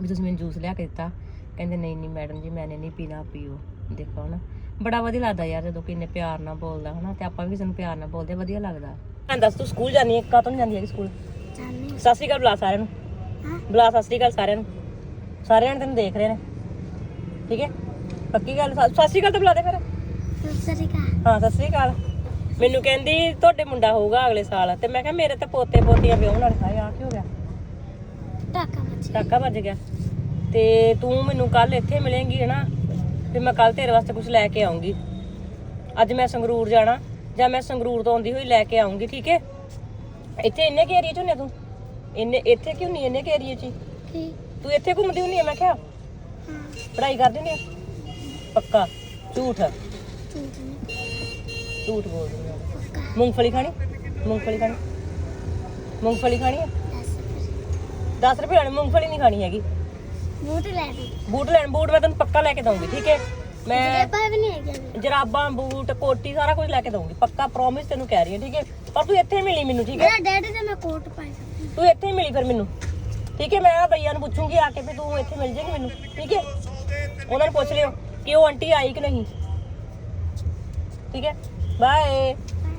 ਵੀ ਤੁਸੀਂ ਮੈਨੂੰ ਜੂਸ ਲਿਆ ਕੇ ਦਿੱਤਾ। ਕਹਿੰਦੇ ਨਹੀਂ ਨਹੀਂ ਮੈਡਮ ਜੀ ਮੈਨੇ ਨਹੀਂ ਪੀਣਾ ਪੀਓ। ਦੇਖੋ ਨਾ ਬੜਾ ਵਧੀਆ ਲੱਗਦਾ ਯਾਰ ਜਦੋਂ ਕਿੰਨੇ ਪਿਆਰ ਨਾਲ ਬੋਲਦਾ ਹਨਾ ਤੇ ਆਪਾਂ ਵੀ ਕਿਸੇ ਨੂੰ ਪਿਆਰ ਨਾਲ ਬੋਲਦੇ ਵਧੀਆ ਲੱਗਦਾ। ਹਾਂ ਦੱਸ ਤੂੰ ਸਕੂਲ ਜਾਨੀ ਹੈ? ਕਾਤੋਂ ਨਹੀਂ ਜਾਂਦੀ ਹੈ ਸਕੂਲ? ਸਤਿ ਸ਼੍ਰੀ ਅਕਾਲ ਬੁਲਾ ਸਾਰਿਆਂ ਨੂੰ। ਬੁਲਾ ਸਤਿ ਸ਼੍ਰੀ ਅਕਾਲ ਸਾਰਿਆਂ ਨੂੰ। ਸਾਰਿਆਂ ਨੇ ਤੈਨੂੰ ਦੇਖ ਰਹੇ ਨੇ। ਠੀਕ ਹੈ? ਪੱਕੀ ਗੱਲ ਸਤਿ ਸਤਿ ਸ਼੍ਰੀ ਅਕਾਲ ਤਾਂ ਬੁਲਾ ਦੇ ਫਿਰ। ਸਤਿ ਸ੍ਰੀ ਅਕਾਲ। ਹਾਂ ਸਤਿ ਸ਼੍ਰੀ ਅਕਾਲ। ਮੈਨੂੰ ਕਹਿੰਦੀ ਤੁਹਾਡੇ ਮੁੰਡਾ ਹੋਊਗਾ ਅਗਲੇ ਸਾਲ ਤੇ ਮੈਂ ਕਿਹਾ ਮੇਰੇ ਤੇ ਪੋਤੇ ਪੋਤੀਆਂ ਵਿਆਹਣ ਵਾਲੇ ਹਾਏ ਆ ਕੀ ਹੋ ਗਿਆ? ਟਾਕਾ ਮੱਛੀ ਟਾਕਾ ਵੱਜ ਗਿਆ। ਤੇ ਤੂੰ ਮੈਨੂੰ ਕੱਲ ਇੱਥੇ ਮਿਲੇਂਗੀ ਹਨਾ? ਫਿਰ ਮੈਂ ਕੱਲ ਤੇਰੇ ਵਾਸਤੇ ਕੁਝ ਲੈ ਕੇ ਆਉਂਗੀ ਅੱਜ ਮੈਂ ਸੰਗਰੂਰ ਜਾਣਾ ਜਾਂ ਮੈਂ ਸੰਗਰੂਰ ਤੋਂ ਆਉਂਦੀ ਹੋਈ ਲੈ ਕੇ ਆਉਂਗੀ ਠੀਕ ਹੈ? ਇੱਥੇ ਇੰਨੇ ਕੇ ਏਰੀਆ ਚ ਹੁੰਨੇ ਤੂੰ? ਇੰਨੇ ਇੱਥੇ ਕਿਉਂ ਨਹੀਂ ਇੰਨੇ ਕੇ ਏਰੀਆ ਚ ਹੀ? ਠੀਕ ਤੂੰ ਇੱਥੇ ਘੁੰਮਦੀ ਹੁੰਨੀ ਆ ਮੈਂ ਕਿਹਾ? ਹਾਂ। ਪੜ੍ਹਾਈ ਕਰਦੀ ਹੁੰਨੀ ਆ? ਪੱਕਾ। ਝੂਠ। ਝੂਠ ਬੋਲਦੀ ਆ ਪੱਕਾ ਮੂੰਗਫਲੀ ਖਾਣੀ? ਮੂੰਗਫਲੀ ਖਾਣੀ? ਮੂੰਗਫਲੀ ਖਾਣੀ ਦੱਸ 10 ਰੁਪਏ ਵਾਲੀ ਮੂੰਗਫਲੀ ਨਹੀਂ ਖਾਣੀ ਹੈਗੀ। ਬੂਟ ਲੈ ਦੇ। ਬੂਟ ਲੈਣ ਬੂਟ ਮੈਂ ਤੈਨੂੰ ਪੱਕਾ ਲੈ ਕੇ ਦਊਂਗੀ ਠੀਕ ਹੈ? ਮੈਂ ਜੇਬਾਂ ਵੀ ਨਹੀਂ ਹੈਗੀਆਂ। ਜਰਾਬਾਂ ਬੂਟ ਕੋਟੀ ਸਾਰਾ ਕੁਝ ਲੈ ਕੇ ਦਊਂਗੀ। ਪੱਕਾ ਪ੍ਰੋਮਿਸ ਤੈਨੂੰ ਕਹਿ ਰਹੀ ਹਾਂ ਠੀਕ ਹੈ? ਪਰ ਤੂੰ ਇੱਥੇ ਮਿਲੀ ਮੈਨੂੰ ਠੀਕ ਹੈ? ਮੇਰਾ ਡੈਡੀ ਤੇ ਮੈਂ ਕੋਟ ਪਾਈ ਸਕਦੀ ਤੂੰ ਇੱਥੇ ਹੀ ਮਿਲੀ ਫਿਰ ਮੈਨੂੰ। ਠੀਕ ਹੈ ਮੈਂ ਆ ਭਈਆ ਨੂੰ ਪੁੱਛੂੰਗੀ ਆ ਕੇ ਵੀ ਤੂੰ ਇੱਥੇ ਮਿਲ ਜਾਏਗੀ ਮੈਨੂੰ ਠੀਕ ਹੈ? ਉਹਨਾਂ ਨੂੰ ਪੁੱਛ ਲਿਓ। ਕਿ ਉਹ ਆਂਟੀ ਆਈ ਕਿ ਨਹੀਂ? ਠੀਕ ਹੈ? Bye